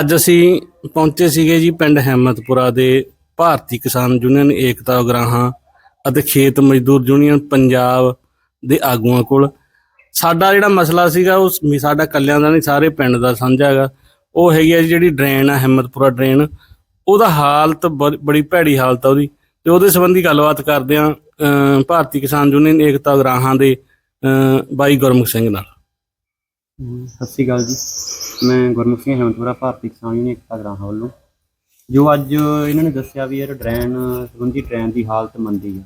ਅੱਜ ਅਸੀਂ ਪਹੁੰਚੇ ਸੀਗੇ ਜੀ ਪਿੰਡ ਹਿੰਮਤਪੁਰਾ ਦੇ ਭਾਰਤੀ ਕਿਸਾਨ ਯੂਨੀਅਨ ਏਕਤਾ ਉਗਰਾਹਾਂ ਅਤੇ ਖੇਤ ਮਜ਼ਦੂਰ ਯੂਨੀਅਨ ਪੰਜਾਬ ਦੇ ਆਗੂਆਂ ਕੋਲ। ਸਾਡਾ ਜਿਹੜਾ ਮਸਲਾ ਸੀਗਾ, ਉਹ ਸਾਡਾ ਕੱਲਿਆਂ ਦਾ ਨਹੀਂ, ਸਾਰੇ ਪਿੰਡ ਦਾ ਸਾਂਝਾ ਹੈਗਾ। ਉਹ ਹੈਗੀ ਹੈ ਜੀ ਜਿਹੜੀ ਡਰੇਨ ਆ, ਹਿੰਮਤਪੁਰਾ ਡਰੇਨ। ਉਹਦਾ ਹਾਲਤ ਬ- ਬੜੀ ਭੈੜੀ ਹਾਲਤ ਆ ਉਹਦੀ। ਤੇ ਉਹਦੇ ਸੰਬੰਧੀ ਗੱਲਬਾਤ ਕਰਦੇ ਆ ਭਾਰਤੀ ਕਿਸਾਨ ਯੂਨੀਅਨ ਏਕਤਾ ਉਗਰਾਹਾਂ ਦੇ ਬਾਈ ਗੁਰਮੁਖ ਸਿੰਘ ਨਾਲ। ਸਤਿ ਸ਼੍ਰੀ ਅਕਾਲ ਜੀ। ਮੈਂ ਗੁਰਮੁਖ ਸਿੰਘ ਹਮਦਪੁਰਾ ਭਾਰਤੀ ਕਿਸਾਨ ਯੂਨੀਅਨ ਏਕਤਾ ਗ੍ਰਾਹਾਂ ਵੱਲੋਂ। ਜੋ ਅੱਜ ਇਹਨਾਂ ਨੇ ਦੱਸਿਆ ਵੀ ਯਾਰ ਡਰੈਨ ਸੰਬੰਧੀ ਡਰੈਨ ਦੀ ਹਾਲਤ ਮੰਦੀ ਆ।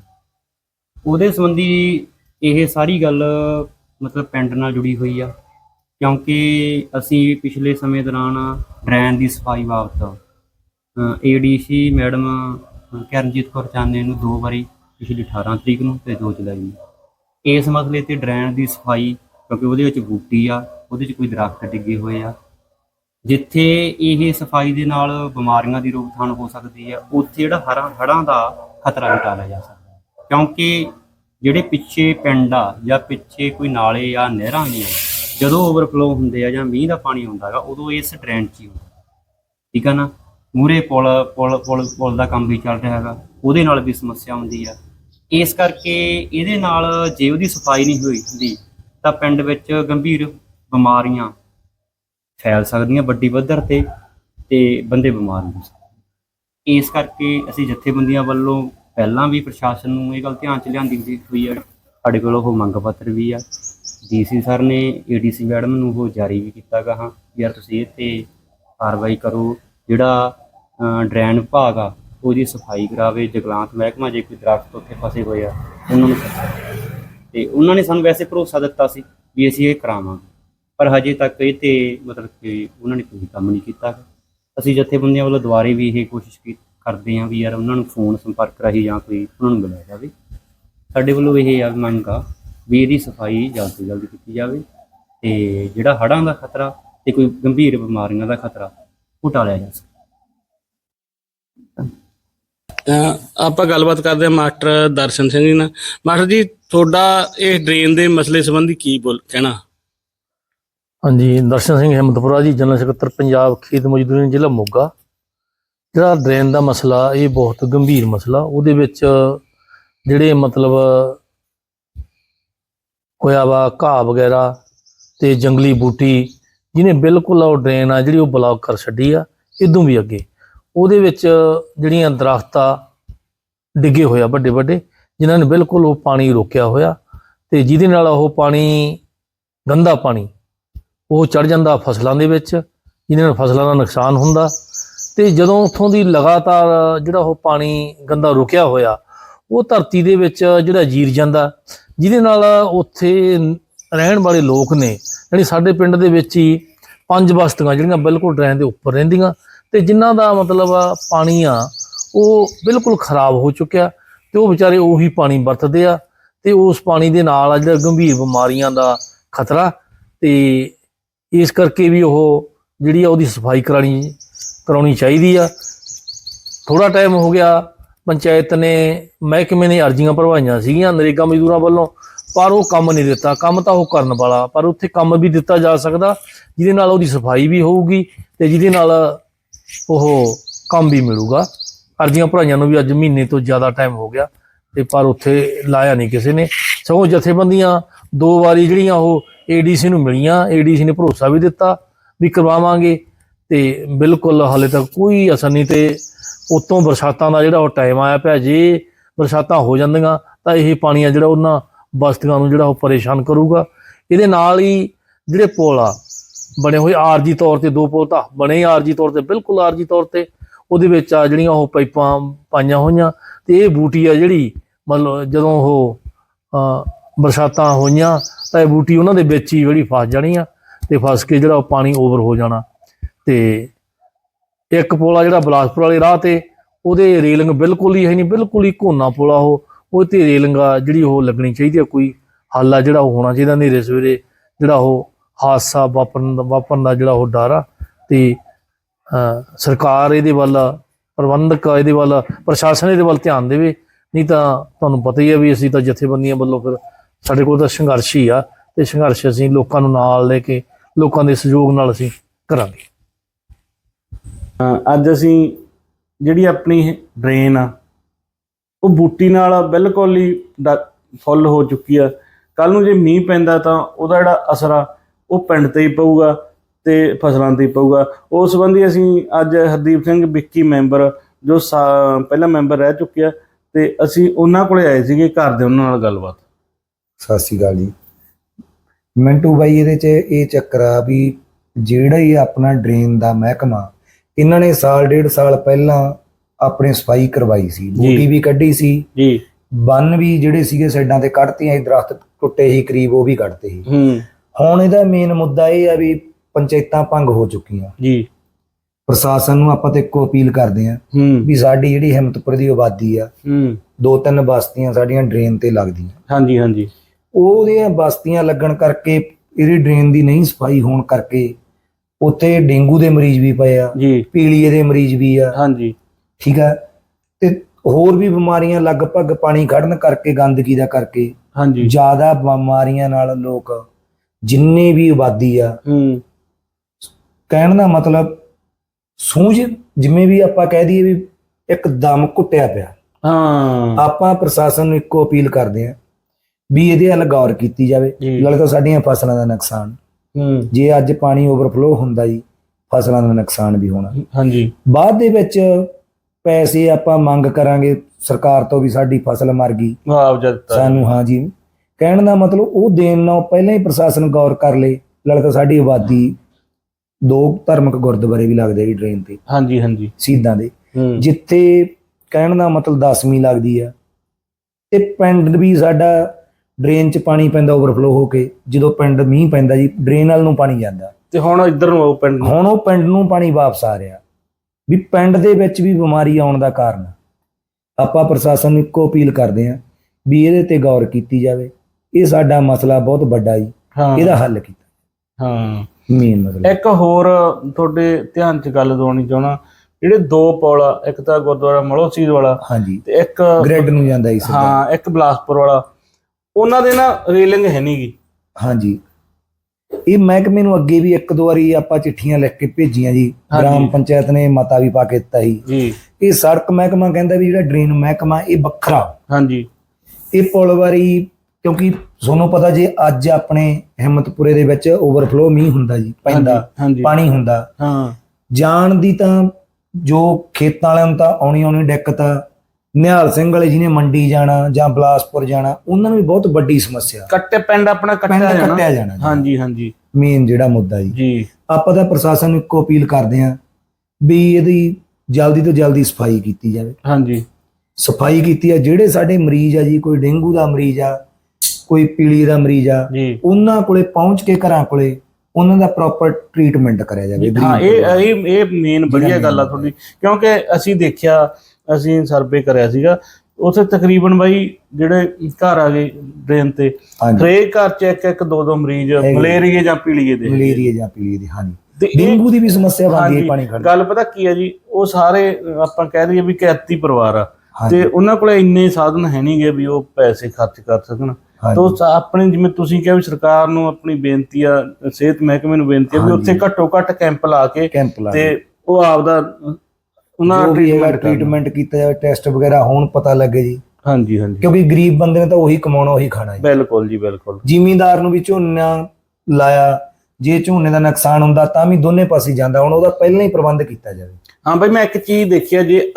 ਉਹਦੇ ਸੰਬੰਧੀ ਇਹ ਸਾਰੀ ਗੱਲ ਮਤਲਬ ਪਿੰਡ ਨਾਲ ਜੁੜੀ ਹੋਈ ਆ ਕਿਉਂਕਿ ਅਸੀਂ ਪਿਛਲੇ ਸਮੇਂ ਦੌਰਾਨ ਡਰੈਨ ਦੀ ਸਫ਼ਾਈ ਬਾਬਤ ਏਡੀਸੀ ਮੈਡਮ ਅ, ਕਰਨਜੀਤ ਕੌਰ ਚਾਨੇ ਨੂੰ ਦੋ ਵਾਰੀ ਪਿਛਲੀ 18 ਤਰੀਕ ਨੂੰ ਤੇ 2 ਜੁਲਾਈ ਨੂੰ। ਇਸ ਮਸਲੇ ਤੇ ਡਰੈਨ ਦੀ ਸਫ਼ਾਈ ਕਿਉਂਕਿ ਉਹਦੇ ਵਿੱਚ ਬੂਟੀ ਆ ਉਹਦੇ 'ਚ ਕੋਈ ਦਰਖਤ ਡਿੱਗੇ ਹੋਏ ਆ। ਜਿੱਥੇ ਇਹ ਸਫ਼ਾਈ ਦੇ ਨਾਲ ਬਿਮਾਰੀਆਂ ਦੀ ਰੋਕਥਾਮ ਹੋ ਸਕਦੀ ਹੈ, ਉੱਥੇ ਜਿਹੜਾ ਹੜ੍ਹਾਂ ਹੜ੍ਹਾਂ ਦਾ ਖਤਰਾ ਵੀ ਜਾ ਸਕਦਾ ਕਿਉਂਕਿ ਜਿਹੜੇ ਪਿੱਛੇ ਪਿੰਡ ਆ ਜਾਂ ਪਿੱਛੇ ਕੋਈ ਨਾਲੇ ਜਾਂ ਨਹਿਰਾਂ ਵੀ ਆ ਜਦੋਂ ਓਵਰਫਲੋ ਹੁੰਦੇ ਆ ਜਾਂ ਮੀਂਹ ਦਾ ਪਾਣੀ ਆਉਂਦਾ ਹੈਗਾ, ਉਦੋਂ ਇਸ ਡਰੇਨ 'ਚ ਹੀ। ਹੁੰਦਾ ਠੀਕ ਆ ਨਾ? ਮੂਰੇ ਪੁਲ ਪੁਲ ਪੁਲ ਪੁਲ ਦਾ ਕੰਮ ਵੀ ਚੱਲ ਰਿਹਾ ਹੈਗਾ, ਉਹਦੇ ਨਾਲ ਵੀ ਸਮੱਸਿਆ ਹੁੰਦੀ ਆ। ਇਸ ਕਰਕੇ ਇਹਦੇ ਨਾਲ ਜੇ ਉਹਦੀ ਸਫ਼ਾਈ ਨਹੀਂ ਹੋਈ ਹੁੰਦੀ, ਤਾਂ ਪਿੰਡ ਵਿੱਚ ਗੰਭੀਰ ਬਿਮਾਰੀਆਂ ਫੈਲ ਸਕਦੀਆਂ ਵੱਡੀ ਪੱਧਰ ਤੇ ਤੇ ਬੰਦੇ ਬਿਮਾਰ ਹੋ ਸਕਦੇ ਇਸ ਕਰਕੇ ਅਸੀਂ ਜਥੇਬੰਦੀਆਂ ਵੱਲੋਂ ਪਹਿਲਾਂ ਵੀ ਪ੍ਰਸ਼ਾਸਨ ਨੂੰ ਇਹ ਗੱਲ ਧਿਆਨ ਚ ਲਿਆਂਦੀ ਹੋਈ- ਹੋਈ ਹੈ ਸਾਡੇ ਕੋਲ ਉਹ ਮੰਗ ਪੱਤਰ ਵੀ ਆ। ਡੀਸੀ ਸਰ ਨੇ ਏਡੀਸੀ ਮੈਡਮ ਨੂੰ ਉਹ ਜਾਰੀ ਵੀ ਕੀਤਾ ਗਾ ਹਾਂ ਵੀ ਯਾਰ ਤੁਸੀਂ ਇਹ ਤੇ ਕਾਰਵਾਈ ਕਰੋ। ਜਿਹੜਾ ਅਹ, ਡਰੇਨ ਵਿਭਾਗ ਆ ਉਹਦੀ ਸਫ਼ਾਈ ਕਰਾਵੇ। ਜਗਲਾਂਤ ਮਹਿਕਮਾ ਜੇ ਕੋਈ ਦਰਖਤ ਉੱਥੇ ਫਸੇ ਹੋਏ ਆ ਉਹਨਾਂ ਨੂੰ ਸੱਦੇ। ਤੇ ਉਹਨਾਂ ਨੇ ਸਾਨੂੰ ਵੈਸੇ ਭਰੋਸਾ ਦਿੱਤਾ ਸੀ ਵੀ ਅਸੀਂ ਇਹ ਕਰਾਵਾਂਗੇ। ਪਰ ਹਜੇ ਤੱਕ ਇਹ ਤੇ ਮਤਲਬ ਕਿ ਉਹਨਾਂ ਨੇ ਕੋਈ ਕੰਮ ਨਹੀਂ ਕੀਤਾ ਅਸੀਂ ਜਥੇਬੰਦੀਆਂ ਵੱਲੋਂ ਦੁਬਾਰੇ ਵੀ ਇਹ ਕੋਸ਼ਿਸ਼ ਕੀਤੀ ਕਰਦੇ ਹਾਂ ਵੀ ਯਾਰ ਉਹਨਾਂ ਨੂੰ ਫੋਨ ਸੰਪਰਕ ਰਾਹੀਂ ਜਾਂ ਕੋਈ ਉਹਨਾਂ ਨੂੰ ਬੁਲਾਇਆ ਜਾਵੇ। ਸਾਡੇ ਵੱਲੋਂ ਇਹ ਆ ਮੰਗ ਆ ਵੀ ਇਹਦੀ ਸਫ਼ਾਈ ਜਲਦ ਤੋਂ ਜਲਦ ਕੀਤੀ ਜਾਵੇ ਤੇ ਜਿਹੜਾ ਹੜ੍ਹਾਂ ਦਾ ਖਤਰਾ ਤੇ ਕੋਈ ਗੰਭੀਰ ਬਿਮਾਰੀਆਂ ਦਾ ਖਤਰਾ ਉਹ ਟਾਲਿਆ ਜਾ ਸਕੇ। ਆਪਾਂ ਗੱਲਬਾਤ ਕਰਦੇ ਹਾਂ ਮਾਸਟਰ ਦਰਸ਼ਨ ਸਿੰਘ ਜੀ ਨਾਲ। ਮਾਸਟਰ ਜੀ, ਤੁਹਾਡਾ ਇਹ ਡਰੇਨ ਦੇ ਮਸਲੇ ਸੰਬੰਧੀ ਕੀ ਬੋਲ ਕਹਿਣਾ? ਹਾਂਜੀ, ਦਰਸ਼ਨ ਸਿੰਘ ਹਿੰਮਤਪੁਰਾ ਜੀ, ਜਨਰਲ ਸਕੱਤਰ, ਪੰਜਾਬ ਖੇਤ ਮਜ਼ਦੂਰ ਯੂਨੀਅਨ ਜ਼ਿਲ੍ਹਾ ਮੋਗਾ। ਜਿਹੜਾ ਡਰੇਨ ਦਾ ਮਸਲਾ, ਇਹ ਬਹੁਤ ਗੰਭੀਰ ਮਸਲਾ। ਉਹਦੇ ਵਿੱਚ ਜਿਹੜੇ ਮਤਲਬ ਹੋਇਆ ਵਾ, ਘਾਹ ਵਗੈਰਾ ਤੇ ਜੰਗਲੀ ਬੂਟੀ, ਜਿਹਨੇ ਬਿਲਕੁਲ ਉਹ ਡਰੇਨ ਆ, ਜਿਹੜੀ ਉਹ ਬਲੌਕ ਕਰ ਛੱਡੀ ਆ ਇਦੋਂ ਵੀ ਅੱਗੇ। ਉਹਦੇ ਵਿੱਚ ਜਿਹੜੀਆਂ ਦਰਖਤਾਂ ਡਿੱਗੇ ਹੋਇਆ ਵੱਡੇ ਵੱਡੇ ਜਿਨ੍ਹਾਂ ਨੇ ਬਿਲਕੁਲ ਉਹ ਪਾਣੀ ਰੋਕਿਆ ਹੋਇਆ ਤੇ ਜਿਹਦੇ ਨਾਲ ਉਹ ਪਾਣੀ, ਗੰਦਾ ਪਾਣੀ ਉਹ ਚੜ ਜਾਂਦਾ ਫਸਲਾਂ ਦੇ ਵਿੱਚ, ਜਿਹਦੇ ਨਾਲ ਫਸਲਾਂ ਦਾ ਨੁਕਸਾਨ ਹੁੰਦਾ। ਤੇ ਜਦੋਂ ਉੱਥੋਂ ਦੀ ਲਗਾਤਾਰ ਜਿਹੜਾ ਉਹ ਪਾਣੀ ਗੰਦਾ ਰੁਕਿਆ ਹੋਇਆ, ਉਹ ਧਰਤੀ ਦੇ ਵਿੱਚ ਜਿਹੜਾ ਜੀਰ ਜਾਂਦਾ, ਜਿਹਦੇ ਨਾਲ ਉੱਥੇ ਰਹਿਣ ਵਾਲੇ ਲੋਕ ਨੇ, ਯਾਨੀ ਸਾਡੇ ਪਿੰਡ ਦੇ ਵਿੱਚ ਹੀ ਪੰਜ ਬਸਤੀਆਂ ਜਿਹੜੀਆਂ ਬਿਲਕੁਲ ਡਰੇਨ ਦੇ ਉੱਪਰ ਰਹਿੰਦੀਆਂ, ਤੇ ਜਿਨ੍ਹਾਂ ਦਾ ਮਤਲਬ ਪਾਣੀ ਆ, ਉਹ ਬਿਲਕੁਲ ਖਰਾਬ ਹੋ ਚੁੱਕਿਆ, ਤੇ ਉਹ ਵਿਚਾਰੇ ਉਹੀ ਪਾਣੀ ਵਰਤਦੇ ਆ, ਤੇ ਉਸ ਪਾਣੀ ਦੇ ਨਾਲ ਆ ਜਿਹੜਾ ਗੰਭੀਰ ਬਿਮਾਰੀਆਂ ਦਾ ਖਤਰਾ, ਤੇ ਇਸ ਕਰਕੇ ਵੀ ਉਹ ਜਿਹੜੀ ਆ ਉਹਦੀ ਸਫ਼ਾਈ ਕਰਾਣੀ, ਕਰਾਉਣੀ ਚਾਹੀਦੀ ਆ। ਥੋੜਾ ਟਾਈਮ ਹੋ ਗਿਆ, ਪੰਚਾਇਤ ਨੇ ਮਹਿਕਮੇ ਨੇ ਅਰਜ਼ੀਆਂ ਭਰਵਾਈਆਂ ਸੀਗੀਆਂ ਨਰੇਗਾ ਮਜ਼ਦੂਰਾਂ ਵੱਲੋਂ, ਪਰ ਉਹ ਕੰਮ ਨਹੀਂ ਦਿੱਤਾ। ਕੰਮ ਤਾਂ ਉਹ ਕਰਨ ਵਾਲਾ, ਪਰ ਉੱਥੇ ਕੰਮ ਵੀ ਦਿੱਤਾ ਜਾ ਸਕਦਾ, ਜਿਹਦੇ ਨਾਲ ਉਹਦੀ ਸਫ਼ਾਈ ਵੀ ਹੋਊਗੀ ਤੇ ਜਿਹਦੇ ਨਾਲ ਉਹ ਕੰਮ ਵੀ ਮਿਲੂਗਾ। ਅਰਜ਼ੀਆਂ ਭਰਾਈਆਂ ਨੂੰ ਵੀ ਅੱਜ ਮਹੀਨੇ ਤੋਂ ਜ਼ਿਆਦਾ ਟਾਈਮ ਹੋ ਗਿਆ ਤੇ ਪਰ ਉੱਥੇ ਲਾਇਆ ਨਹੀਂ ਕਿਸੇ ਨੇ। ਸਗੋਂ ਜਥੇਬੰਦੀਆਂ ਦੋ ਵਾਰੀ ਜਿਹੜੀਆਂ ਉਹ ਏਡੀਸੀ ਨੂੰ ਮਿਲੀਆਂ ਏਡੀਸੀ ਨੇ ਭਰੋਸਾ ਵੀ ਦਿੱਤਾ ਵੀ ਕਰਵਾਵਾਂਗੇ ਤੇ ਬਿਲਕੁਲ ਹਾਲੇ ਤੱਕ ਕੋਈ ਅਸਰ ਨਹੀਂ ਤੇ ਉਤੋਂ ਬਰਸਾਤਾਂ ਦਾ ਜਿਹੜਾ ਉਹ ਟਾਈਮ ਆਇਆ ਪਿਆ, ਜੇ ਬਰਸਾਤਾਂ ਹੋ ਜਾਂਦੀਆਂ ਤਾਂ ਇਹ ਪਾਣੀ ਆ ਜਿਹੜਾ ਉਹਨਾਂ ਬਸਤੀਆਂ ਨੂੰ ਜਿਹੜਾ ਉਹ ਪਰੇਸ਼ਾਨ ਕਰੂਗਾ। ਇਹਦੇ ਨਾਲ ਹੀ ਜਿਹੜੇ ਪੁਲ ਆ, ਬਣੇ ਹੋਏ ਆਰਜੀ ਤੌਰ ਤੇ ਦੋ ਪੁਲ ਤਾਂ ਬਣੇ ਆਰਜੀ ਤੌਰ ਤੇ, ਬਿਲਕੁਲ ਆਰਜੀ ਤੌਰ ਤੇ, ਉਹਦੇ ਵਿੱਚ ਆ ਜਿਹੜੀਆਂ ਉਹ ਪਾਈਪਾਂ ਪਾਈਆਂ ਹੋਈਆਂ ਤੇ ਇਹ ਬੂਟੀ ਆ ਜਿਹੜੀ ਮਤਲਬ ਜਦੋਂ ਉਹ ਬਰਸਾਤਾਂ ਹੋਈਆਂ, ਤਾਂ ਇਹ ਬੂਟੀ ਉਹਨਾਂ ਦੇ ਵਿੱਚ ਹੀ ਜਿਹੜੀ ਫਸ ਜਾਣੀ ਆ ਤੇ ਫਸ ਕੇ ਜਿਹੜਾ ਉਹ ਪਾਣੀ ਓਵਰ ਹੋ ਜਾਣਾ। ਤੇ ਇੱਕ ਪੁਲ ਆ ਜਿਹੜਾ ਬਲਾਸਪੁਰ ਵਾਲੇ ਰਾਹ ਤੇ, ਉਹਦੇ ਰੇਲਿੰਗ ਬਿਲਕੁਲ ਹੀ ਹੈ ਨਹੀਂ, ਬਿਲਕੁਲ ਹੀ ਕੋਨਾ ਪੁਲ ਉਹ ਉਹ ਤੇ ਰੇਲਿੰਗ ਆ ਜਿਹੜੀ ਉਹ ਲੱਗਣੀ ਚਾਹੀਦੀ ਆ, ਕੋਈ ਹੱਲ ਆ ਜਿਹੜਾ ਉਹ ਹੋਣਾ ਚਾਹੀਦਾ ਨੇਰੇ ਸਵੇਰੇ, ਜਿਹੜਾ ਉਹ ਹਾਦਸਾ ਵਾਪਰਨ ਦਾ ਵਾਪਰਨ ਦਾ ਜਿਹੜਾ ਉਹ ਡਰ ਆ। ਤੇ ਸਰਕਾਰ ਇਹਦੇ ਵੱਲ, ਪ੍ਰਬੰਧਕ ਇਹਦੇ ਵੱਲ, ਪ੍ਰਸ਼ਾਸਨ ਇਹਦੇ ਵੱਲ ਧਿਆਨ ਦੇਵੇ, ਨਹੀਂ ਤਾਂ ਤੁਹਾਨੂੰ ਪਤਾ ਹੀ ਆ ਵੀ ਅਸੀਂ ਤਾਂ ਜਥੇਬੰਦੀਆਂ ਵੱਲੋਂ ਫਿਰ ਸਾਡੇ ਕੋਲ ਤਾਂ ਸੰਘਰਸ਼ ਹੀ ਆ ਤੇ ਸੰਘਰਸ਼ ਅਸੀਂ ਲੋਕਾਂ ਨੂੰ ਨਾਲ ਲੈ ਕੇ ਲੋਕਾਂ ਦੇ ਸਹਿਯੋਗ ਨਾਲ ਅਸੀਂ ਕਰਾਂਗੇ। ਅੱਜ ਅਸੀਂ ਜਿਹੜੀ ਆਪਣੀ ਡਰੇਨ ਆ, ਉਹ ਬੂਟੀ ਨਾਲ ਬਿਲਕੁਲ ਹੀ ਫੁੱਲ ਹੋ ਚੁੱਕੀ ਆ। ਕੱਲ ਨੂੰ ਜੇ ਮੀਂਹ ਪੈਂਦਾ ਤਾਂ ਉਹਦਾ ਜਿਹੜਾ ਅਸਰ ਆ, ਉਹ ਪਿੰਡ ਤੇ ਹੀ ਪਊਗਾ ਤੇ ਫਸਲਾਂ ਤੇ ਹੀ ਪਊਗਾ। ਉਸ ਸੰਬੰਧੀ ਅਸੀਂ ਅੱਜ ਹਰਦੀਪ ਸਿੰਘ ਵਿੱਕੀ ਮੈਂਬਰ, ਜੋ ਸਾ- ਪਹਿਲਾ ਮੈਂਬਰ ਰਹਿ ਚੁੱਕੇ ਆ, ਤੇ ਅਸੀਂ ਉਹਨਾਂ ਕੋਲੇ ਆਏ ਸੀਗੇ ਘਰ ਦੇ ਉਹਨਾਂ ਨਾਲ ਗੱਲਬਾਤ। ਸਤਿ ਸ਼੍ਰੀ ਅਕਾਲ ਜੀ। ਮਿੰਟੂ ਬਾਈ ਇਹਦੇ 'ਚ ਇਹ ਚੱਕਰ ਆ ਵੀ ਜਿਹੜਾ ਹੀ ਆਪਣਾ ਡਰੇਨ ਦਾ ਮਹਿਕਮਾ ਇਹਨਾਂ ਨੇ ਸਾਲ ਡੇਢ ਸਾਲ ਪਹਿਲਾਂ ਆਪਣੀ ਸਫ਼ਾਈ ਕਰਵਾਈ ਸੀ। ਬੂਟੀ ਵੀ ਕੱਢੀ ਸੀ। ਜੀ। ਬੰਨ ਵੀ ਜਿਹੜੇ ਸੀਗੇ ਸਾਈਡਾਂ ਤੇ ਕੱਢਤੀਆਂ ਸੀ ਦਰਖਤ ਟੁੱਟੇ ਸੀ ਕਰੀਬ ਉਹ ਵੀ ਕੱਢਤੇ ਸੀ। ਹੂੰ। ਹੁਣ ਇਹਦਾ ਮੇਨ ਮੁੱਦਾ ਇਹ ਆ ਵੀ ਪੰਚਾਇਤਾਂ ਭੰਗ ਹੋ ਚੁੱਕੀਆਂ। ਜੀ। ਪ੍ਰਸ਼ਾਸਨ ਨੂੰ ਆਪਾਂ ਤੇ ਇੱਕੋ ਅਪੀਲ ਕਰਦੇ ਆ ਹੂੰ। ਵੀ ਸਾਡੀ ਜਿਹੜੀ ਹਿੰਮਤਪੁਰ ਦੀ ਆਬਾਦੀ ਆ ਹੂੰ। ਦੋ ਤਿੰਨ ਬਸਤੀਆਂ ਸਾਡੀਆਂ ਡਰੇਨ ਤੇ ਲੱਗਦੀਆਂ। ਹਾਂਜੀ ਹਾਂਜੀ। ਉਹਦੀਆਂ ਬਸਤੀਆਂ ਲੱਗਣ ਕਰਕੇ ਇਹਦੀ ਡਰੇਨ ਦੀ ਨਹੀਂ ਸਫ਼ਾਈ ਹੋਣ ਕਰਕੇ ਉੱਥੇ ਡੇਂਗੂ ਦੇ ਮਰੀਜ਼ ਵੀ ਪਏ ਆ ਜੀ। ਪੀਲੀਏ ਦੇ ਮਰੀਜ਼ ਵੀ ਆ। ਹਾਂਜੀ। ਠੀਕ ਆ? ਤੇ ਹੋਰ ਵੀ ਬਿਮਾਰੀਆਂ ਲਗਭਗ ਪਾਣੀ ਖੜਨ ਕਰਕੇ ਗੰਦਗੀ ਦਾ ਕਰਕੇ ਹਾਂਜੀ। ਜ਼ਿਆਦਾ ਬਿਮਾਰੀਆਂ ਨਾਲ ਲੋਕ ਜਿੰਨੇ ਵੀ ਆਬਾਦੀ ਆ ਹੂੰ। ਕਹਿਣ ਦਾ ਮਤਲਬ ਸੂਝ ਜਿਵੇਂ ਵੀ ਆਪਾਂ ਕਹਿ ਦਈਏ ਵੀ ਇੱਕਦਮ ਘੁੱਟਿਆ ਪਿਆ। ਹਾਂ। ਆਪਾਂ ਪ੍ਰਸ਼ਾਸਨ ਨੂੰ ਇੱਕੋ ਅਪੀਲ ਕਰਦੇ ਆ ਵੀ ਇਹਦੇ ਵੱਲ ਗੌਰ ਕੀਤੀ ਜਾਵੇ। ਨਾਲੇ ਤਾਂ ਸਾਡੀਆਂ ਫਸਲਾਂ ਦਾ ਨੁਕਸਾਨ। ਜੇ ਅੱਜ ਪਾਣੀ ਓਵਰਫਲੋ ਹੁੰਦਾ ਜੀ ਫਸਲਾਂ ਦਾ ਨੁਕਸਾਨ ਵੀ ਹੋਣਾ। ਹਾਂਜੀ। ਬਾਅਦ ਦੇ ਵਿੱਚ ਪੈਸੇ ਆਪਾਂ ਮੰਗ ਕਰਾਂਗੇ ਸਰਕਾਰ ਤੋਂ ਵੀ ਸਾਡੀ ਫਸਲ ਮਰ ਗਈ। ਮੁਆਵਜ਼ਾ ਦਿੱਤਾ ਸਾਨੂੰ ਹਾਂ ਜੀ। ਕਹਿਣ ਦਾ ਮਤਲਬ ਉਹ ਦੇਣ ਨਾਲ ਪਹਿਲਾਂ ਹੀ ਪ੍ਰਸ਼ਾਸਨ ਗੌਰ ਕਰ ਲੇ ਤਾਂ ਸਾਡੀ ਆਬਾਦੀ ਦੋ ਧਾਰਮਿਕ ਗੁਰਦੁਆਰੇ ਵੀ ਲੱਗਦੇ ਜੀ ਡਰੇਨ ਤੇ। ਹਾਂਜੀ ਹਾਂਜੀ। ਸ਼ਹੀਦਾਂ ਦੇ। ਜਿੱਥੇ ਕਹਿਣ ਦਾ ਮਤਲਬ 10ਵੀਂ ਲੱਗਦੀ ਆ ਤੇ ਪਿੰਡ ਵੀ ਸਾਡਾ ਡਰੇਨ 'ਚ ਪਾਣੀ ਪੈਂਦਾ ਓਵਰਫਲੋ ਹੋ ਕੇ ਜਦੋਂ ਪਿੰਡ ਮੀਂਹ ਪੈਂਦਾ ਜੀ ਡਰੇਨ ਵੱਲ ਨੂੰ ਪਾਣੀ ਜਾਂਦਾ। ਤੇ ਹੁਣ ਇੱਧਰ ਨੂੰ ਆਓ ਪਿੰਡ ਨੂੰ। ਹੁਣ ਉਹ ਪਿੰਡ ਨੂੰ ਪਾਣੀ ਵਾਪਸ ਆ ਰਿਹਾ। ਵੀ ਪਿੰਡ ਦੇ ਵਿੱਚ ਵੀ ਬਿਮਾਰੀ ਆਉਣ ਦਾ ਕਾਰਨ। ਆਪਾਂ ਪ੍ਰਸ਼ਾਸਨ ਨੂੰ ਇੱਕੋ ਅਪੀਲ ਕਰਦੇ ਆਂ ਵੀ ਇਹਦੇ ਤੇ ਗੌਰ ਕੀਤੀ ਜਾਵੇ। ਇਹ ਸਾਡਾ ਮਸਲਾ ਬਹੁਤ ਵੱਡਾ ਜੀ। ਹਾਂ। ਇਹਦਾ ਹੱਲ ਕੀਤਾ ਹਾਂ। ਮੇਨ ਮਤਲਬ ਇੱਕ ਹੋਰ ਤੁਹਾਡੇ ਧਿਆਨ 'ਚ ਗੱਲ ਦਵਾਉਣੀ ਚਾਹਣਾ ਜਿਹੜੇ ਦੋ ਪੁਲ ਆ ਇੱਕ ਤਾਂ ਗੁਰਦੁਆਰਾ ਮਲੋਸੀਰ ਵਾਲਾ ਹਾਂਜੀ। ਤੇ ਇੱਕ ਗ੍ਰਿਡ ਨੂੰ ਜਾਂਦਾ ਜੀ ਸਿੱਧਾ। ਹਾਂ ਇੱਕ ਬਲਾਸਪੁਰ ਵਾਲਾ। ਉਹਨਾਂ ਦੇ ਨਾ ਰੇਲਿੰਗ ਹੈ ਨਹੀਂਗੀ ਹਾਂਜੀ। ਇਹ ਮਹਿਕਮੇ ਨੂੰ ਅੱਗੇ ਵੀ ਇੱਕ ਦੋ ਵਾਰੀ ਆਪਾਂ ਚਿੱਠੀਆਂ ਲਿਖ ਕੇ ਭੇਜੀਆਂ ਜੀ। ਗ੍ਰਾਮ ਪੰਚਾਇਤ ਨੇ ਮਤਾ ਵੀ ਪਾ ਕੇ ਦਿੱਤਾ ਜੀ। ਇਹ ਸੜਕ ਮਹਿਕਮਾ ਕਹਿੰਦਾ ਵੀ ਜਿਹੜਾ ਡਰੇਨ ਮਹਿਕਮਾ ਇਹ ਵੱਖਰਾ। ਹਾਂਜੀ। ਇਹ ਪੁਲ ਵਾਰੀ ਕਿਉਂਕਿ ਤੁਹਾਨੂੰ ਪਤਾ ਜੇ ਅੱਜ ਆਪਣੇ ਹਿੰਮਤਪੁਰੇ ਦੇ ਵਿੱਚ ਓਵਰਫਲੋ ਮੀਂਹ ਹੁੰਦਾ ਜੀ ਪੈਂਦਾ ਪਾਣੀ ਹੁੰਦਾ। ਹਾਂ। ਜਾਣ ਦੀ ਤਾਂ ਜੋ ਖੇਤਾਂ ਵਾਲਿਆਂ ਨੂੰ ਤਾਂ ਆਉਣੀ ਆਉਣੀ ਦਿੱਕਤ ਆ ਨਿਹਾਲ ਸਿੰਘ ਵਾਲੇ ਜਿਹਨੇ ਮੰਡੀ ਜਾਣਾ ਜਾਂ ਬਲਾਸਪੁਰ ਜਾਣਾ ਉਹਨਾਂ ਨੂੰ ਵੀ ਬਹੁਤ ਵੱਡੀ ਸਮੱਸਿਆ। ਕੱਟੇ ਪਿੰਡ ਆਪਣਾ ਪਿੰਡ ਕੱਟਿਆ ਜਾਣਾ। ਕੱਟਿਆ ਜਾਣਾ ਜੀ। ਹਾਂਜੀ ਹਾਂਜੀ। ਮੇਨ ਜਿਹੜਾ ਮੁੱਦਾ ਜੀ। ਜੀ। ਆਪਾਂ ਤਾਂ ਪ੍ਰਸ਼ਾਸਨ ਨੂੰ ਇੱਕੋ ਅਪੀਲ ਕਰਦੇ ਹਾਂ ਵੀ ਇਹਦੀ ਜਲਦੀ ਤੋਂ ਜਲਦੀ ਸਫ਼ਾਈ ਕੀਤੀ ਜਾਵੇ। ਹਾਂਜੀ। ਸਫ਼ਾਈ ਕੀਤੀ ਆ ਜਿਹੜੇ ਸਾਡੇ ਮਰੀਜ਼ ਆ ਜੀ ਕੋਈ ਡੇਂਗੂ ਦਾ ਮਰੀਜ਼ ਆ ਕੋਈ ਪੀਲੀ ਦਾ ਮਰੀਜ਼ ਆ ਜੀ। ਉਹਨਾਂ ਕੋਲੇ ਪਹੁੰਚ ਕੇ ਘਰਾਂ ਕੋਲੇ ਉਹਨਾਂ ਦਾ ਪ੍ਰੋਪਰ ਟ੍ਰੀਟਮੈਂਟ ਕਰਿਆ ਜਾਵੇ। ਹਾਂ ਗਰੀਬ ਇਹ। ਇਹ ਇਹ ਮੇਨ ਵਧੀਆ ਗੱਲ ਆ ਤੁਹਾਡੀ। ਕਿਉਂਕਿ ਅਸੀਂ ਦੇਖਿਆ ਅਸੀਂ ਸਰਵੇ ਕਰਿਆ ਸੀਗਾ ਉੱਥੇ ਤਕਰੀਬਨ ਬਾਈ ਜਿਹੜੇ ਘਰ ਆ ਗਏ ਡਰੇਨ ਤੇ ਹਰੇਕ ਘਰ ਚ ਇੱਕ ਇੱਕ ਦੋ ਦੋ ਮਰੀਜ਼। ਮਲੇਰੀਏ ਜਾਂ ਪੀਲੀਏ ਦੇ ਮਲੇਰੀਆ ਜਾਂ ਪੀਲੀ ਦੀ ਹਾਂਜੀ। ਡੇਂਗੂ ਦੀ ਵੀ ਸਮੱਸਿਆ ਬਣਦੀ ਹੈ ਪਾਣੀ ਖੜ ਗੱਲ ਪਤਾ ਕੀ ਹੈ ਜੀ ਉਹ ਸਾਰੇ ਆਪਾਂ ਕਹਿ ਦਈਏ ਵੀ ਕਿਆਤੀ ਪਰਿਵਾਰ ਆ। ਤੇ ਉਹਨਾਂ ਕੋਲੇ ਇੰਨੇ ਸਾਧਨ ਹੈ ਨਹੀਂਗੇ ਵੀ ਉਹ ਪੈਸੇ ਖਰਚ ਕਰ ਸਕਣ। ਤੋ ਆਪਣੀ ਜਿਵੇਂ ਤੁਸੀਂ ਕਿਹਾ ਵੀ ਸਰਕਾਰ ਨੂੰ ਆਪਣੀ ਬੇਨਤੀ ਆ ਸਿਹਤ ਮਹਿਕਮੇ ਨੂੰ ਬੇਨਤੀ ਆ ਵੀ। ਉੱਥੇ ਘੱਟੋ ਘੱਟ ਕੈਂਪ ਲਾ ਕੇ ਤੇ ਉਹ ਆਪਦਾ ਉਹਨਾਂ ਦਾ ਟ੍ਰੀਟਮੈਂਟ ਟ੍ਰੀਟਮੈਂਟ ਕੀਤਾ ਜਾਵੇ ਟੈਸਟ ਵਗੈਰਾ ਹੁਣ ਪਤਾ ਲੱਗੇ ਜੀ। ਹਾਂਜੀ ਹਾਂਜੀ। ਕਿਉਂਕਿ ਗਰੀਬ ਬੰਦੇ ਨੇ ਤਾਂ ਉਹੀ ਕਮਾਉਣਾ ਉਹੀ ਖਾਣਾ ਜੀ। ਬਿਲਕੁਲ ਜੀ ਬਿਲਕੁਲ। ਜ਼ਿਮੀਂਦਾਰ ਨੂੰ ਵੀ ਝੋਨਾ ਲਾਇਆ ਜੇ ਝੋਨੇ ਦਾ ਨੁਕਸਾਨ ਹੁੰਦਾ ਤਾਂ ਵੀ ਦੋਨੇ ਪਾਸੇ ਜਾਂਦਾ ਹੁਣ ਉਹਦਾ ਪਹਿਲਾਂ ਹੀ ਪ੍ਰਬੰਧ ਕੀਤਾ ਜਾਵੇ। ਹਾਂ ਬਈ ਮੈਂ ਇੱਕ ਚੀਜ਼ ਦੇਖਿਆ ਜੇ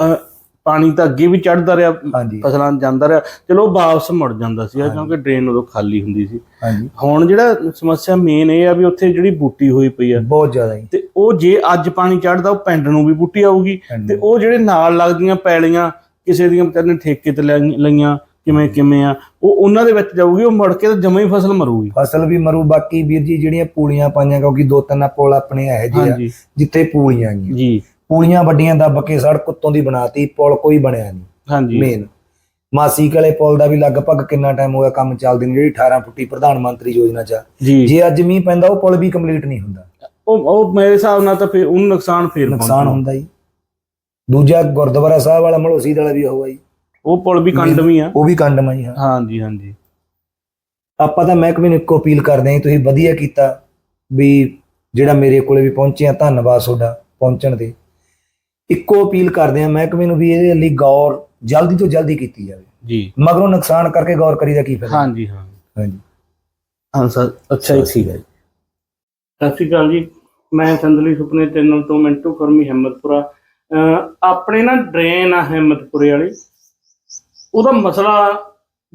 ਪਾਣੀ ਤਾਂ ਅੱਗੇ ਵੀ ਚੜਦਾ ਰਿਹਾ ਹਾਂਜੀ। ਫਸਲਾਂ 'ਚ ਜਾਂਦਾ ਰਿਹਾ। ਚਲੋ ਉਹ ਵਾਪਸ ਮੁੜ ਜਾਂਦਾ ਸੀ। ਕਿਉਂਕਿ ਡਰੇਨ ਉਦੋਂ ਖਾਲੀ ਹੁੰਦੀ ਸੀ। ਹਾਂਜੀ। ਹੁਣ ਜਿਹੜਾ ਸਮੱਸਿਆ ਮੇਨ ਇਹ ਆ ਵੀ ਉੱਥੇ ਜਿਹੜੀ ਬੂਟੀ ਹੋਈ ਪਈ ਆ। ਬਹੁਤ ਜ਼ਿਆਦਾ ਜੀ। ਤੇ ਉਹ ਜੇ ਅੱਜ ਪਾਣੀ ਚੜਦਾ ਉਹ ਪਿੰਡ ਨੂੰ ਵੀ ਬੂਟੀ ਆਊਗੀ। ਤੇ ਉਹ ਜਿਹੜੇ ਨਾਲ ਲੱਗਦੀਆਂ ਪੈਲੀਆਂ ਕਿਸੇ ਦੀਆਂ ਵਿਚਾਰੇ ਨੇ ਠੇਕੇ ਤੇ ਲੈ- ਲਈਆਂ ਕਿਵੇਂ ਕਿਵੇਂ ਆ ਉਹ ਉਹਨਾਂ ਦੇ ਵਿੱਚ ਜਾਊਗੀ ਉਹ ਮੁੜ ਕੇ ਤਾਂ ਜਮਾ ਹੀ ਫਸਲ ਮਰੂਗੀ। ਫਸਲ ਵੀ ਮਰੂ ਬਾਕੀ ਵੀਰ ਜੀ ਜਿਹੜੀਆਂ ਪੂਲੀਆਂ ਪਾਈਆਂ ਕਿਉਂਕਿ ਦੋ ਤਿੰਨ ਪੁਲ ਆਪਣੇ ਇਹੋ ਜਿਹੇ ਆ ਜਿੱਥੇ ਪੂਲੀਆਂ ਗਈਆਂ ਜੀ। ਪੂਲੀਆਂ ਵੱਡੀਆਂ ਦੱਬ ਕੇ ਸੜਕ ਉੱਤੋਂ ਦੀ ਬਣਾਤੀ ਪੁਲ ਕੋਈ ਬਣਿਆ ਨਹੀਂ। ਹਾਂਜੀ। ਮੇਨ ਮਾਸੀ ਕਲੇ ਪੁਲ ਦਾ ਵੀ ਲਗਭਗ ਕਿੰਨਾ ਟਾਈਮ ਹੋਇਆ ਕੰਮ ਚੱਲਦੇ ਨੇ ਜਿਹੜੀ 18 ਫੁੱਟੀ ਪ੍ਰਧਾਨ ਮੰਤਰੀ ਯੋਜਨਾ ਚ ਆ। ਜੀ। ਅੱਜ ਮੀਂਹ ਪੈਂਦਾ ਉਹ ਪੁਲ ਵੀ ਕੰਪਲੀਟ ਨਹੀਂ ਹੁੰਦਾ। ਉਹ ਉਹ ਮੇਰੇ ਹਿਸਾਬ ਨਾਲ ਤਾਂ ਫਿਰ ਉਹਨੂੰ ਨੁਕਸਾਨ ਫੇਰ ਨੁਕਸਾਨ। ਹੁੰਦਾ ਜੀ। ਦੂਜਾ ਗੁਰਦੁਆਰਾ ਸਾਹਿਬ ਵਾਲਾ ਮਲੋਸੀ ਵਾਲਾ ਵੀ ਹੋਊਗਾ ਜੀ। ਉਹ ਪੁਲ ਵੀ ਕੰਡਮੀ ਆ। ਉਹ ਵੀ ਕੰਡਮਾ ਜੀ ਹਾਂ। ਹਾਂਜੀ ਹਾਂਜੀ। ਆਪਾਂ ਤਾਂ ਮਹਿਕਮੇ ਨੂੰ ਇੱਕੋ ਅਪੀਲ ਕਰਦੇ ਹਾਂ ਜੀ, ਤੁਸੀਂ ਵਧੀਆ ਕੀਤਾ ਵੀ ਜਿਹੜਾ ਮੇਰੇ ਕੋਲੇ ਵੀ ਪਹੁੰਚਿਆ ਧੰਨਵਾਦ ਤੁਹਾਡਾ ਪਹੁੰਚਣ ਦੇ ਇੱਕੋ ਅਪੀਲ ਕਰਦੇ ਆ ਮਹਿਕਮੇ ਨੂੰ ਵੀ ਇਹਦੇ ਲਈ ਗੌਰ ਜਲਦੀ ਤੋਂ ਜਲਦੀ ਕੀਤੀ ਜਾਵੇ। ਜੀ। ਮਗਰੋਂ ਨੁਕਸਾਨ ਕਰਕੇ ਗੌਰ ਕਰੀਦਾ ਕੀ ਫਾਇਦਾ? ਹਾਂਜੀ ਹਾਂ। ਹਾਂਜੀ। ਹਾਂ ਸਰ ਅੱਛਾ ਹੈ ਜੀ। ਸਤਿ ਸ਼੍ਰੀ ਅਕਾਲ ਜੀ। ਮੈਂ ਸੰਦਲੀ ਸੁਪਨੇ ਚੈਨਲ ਤੋਂ ਮਿੰਟੂ ਫਰਮੀ ਹਿੰਮਤਪੁਰਾ। ਅਹ ਆਪਣੇ ਨਾ ਡਰੇਨ ਆ ਹਿੰਮਤਪੁਰੇ ਵਾਲੀ। ਉਹਦਾ ਮਸਲਾ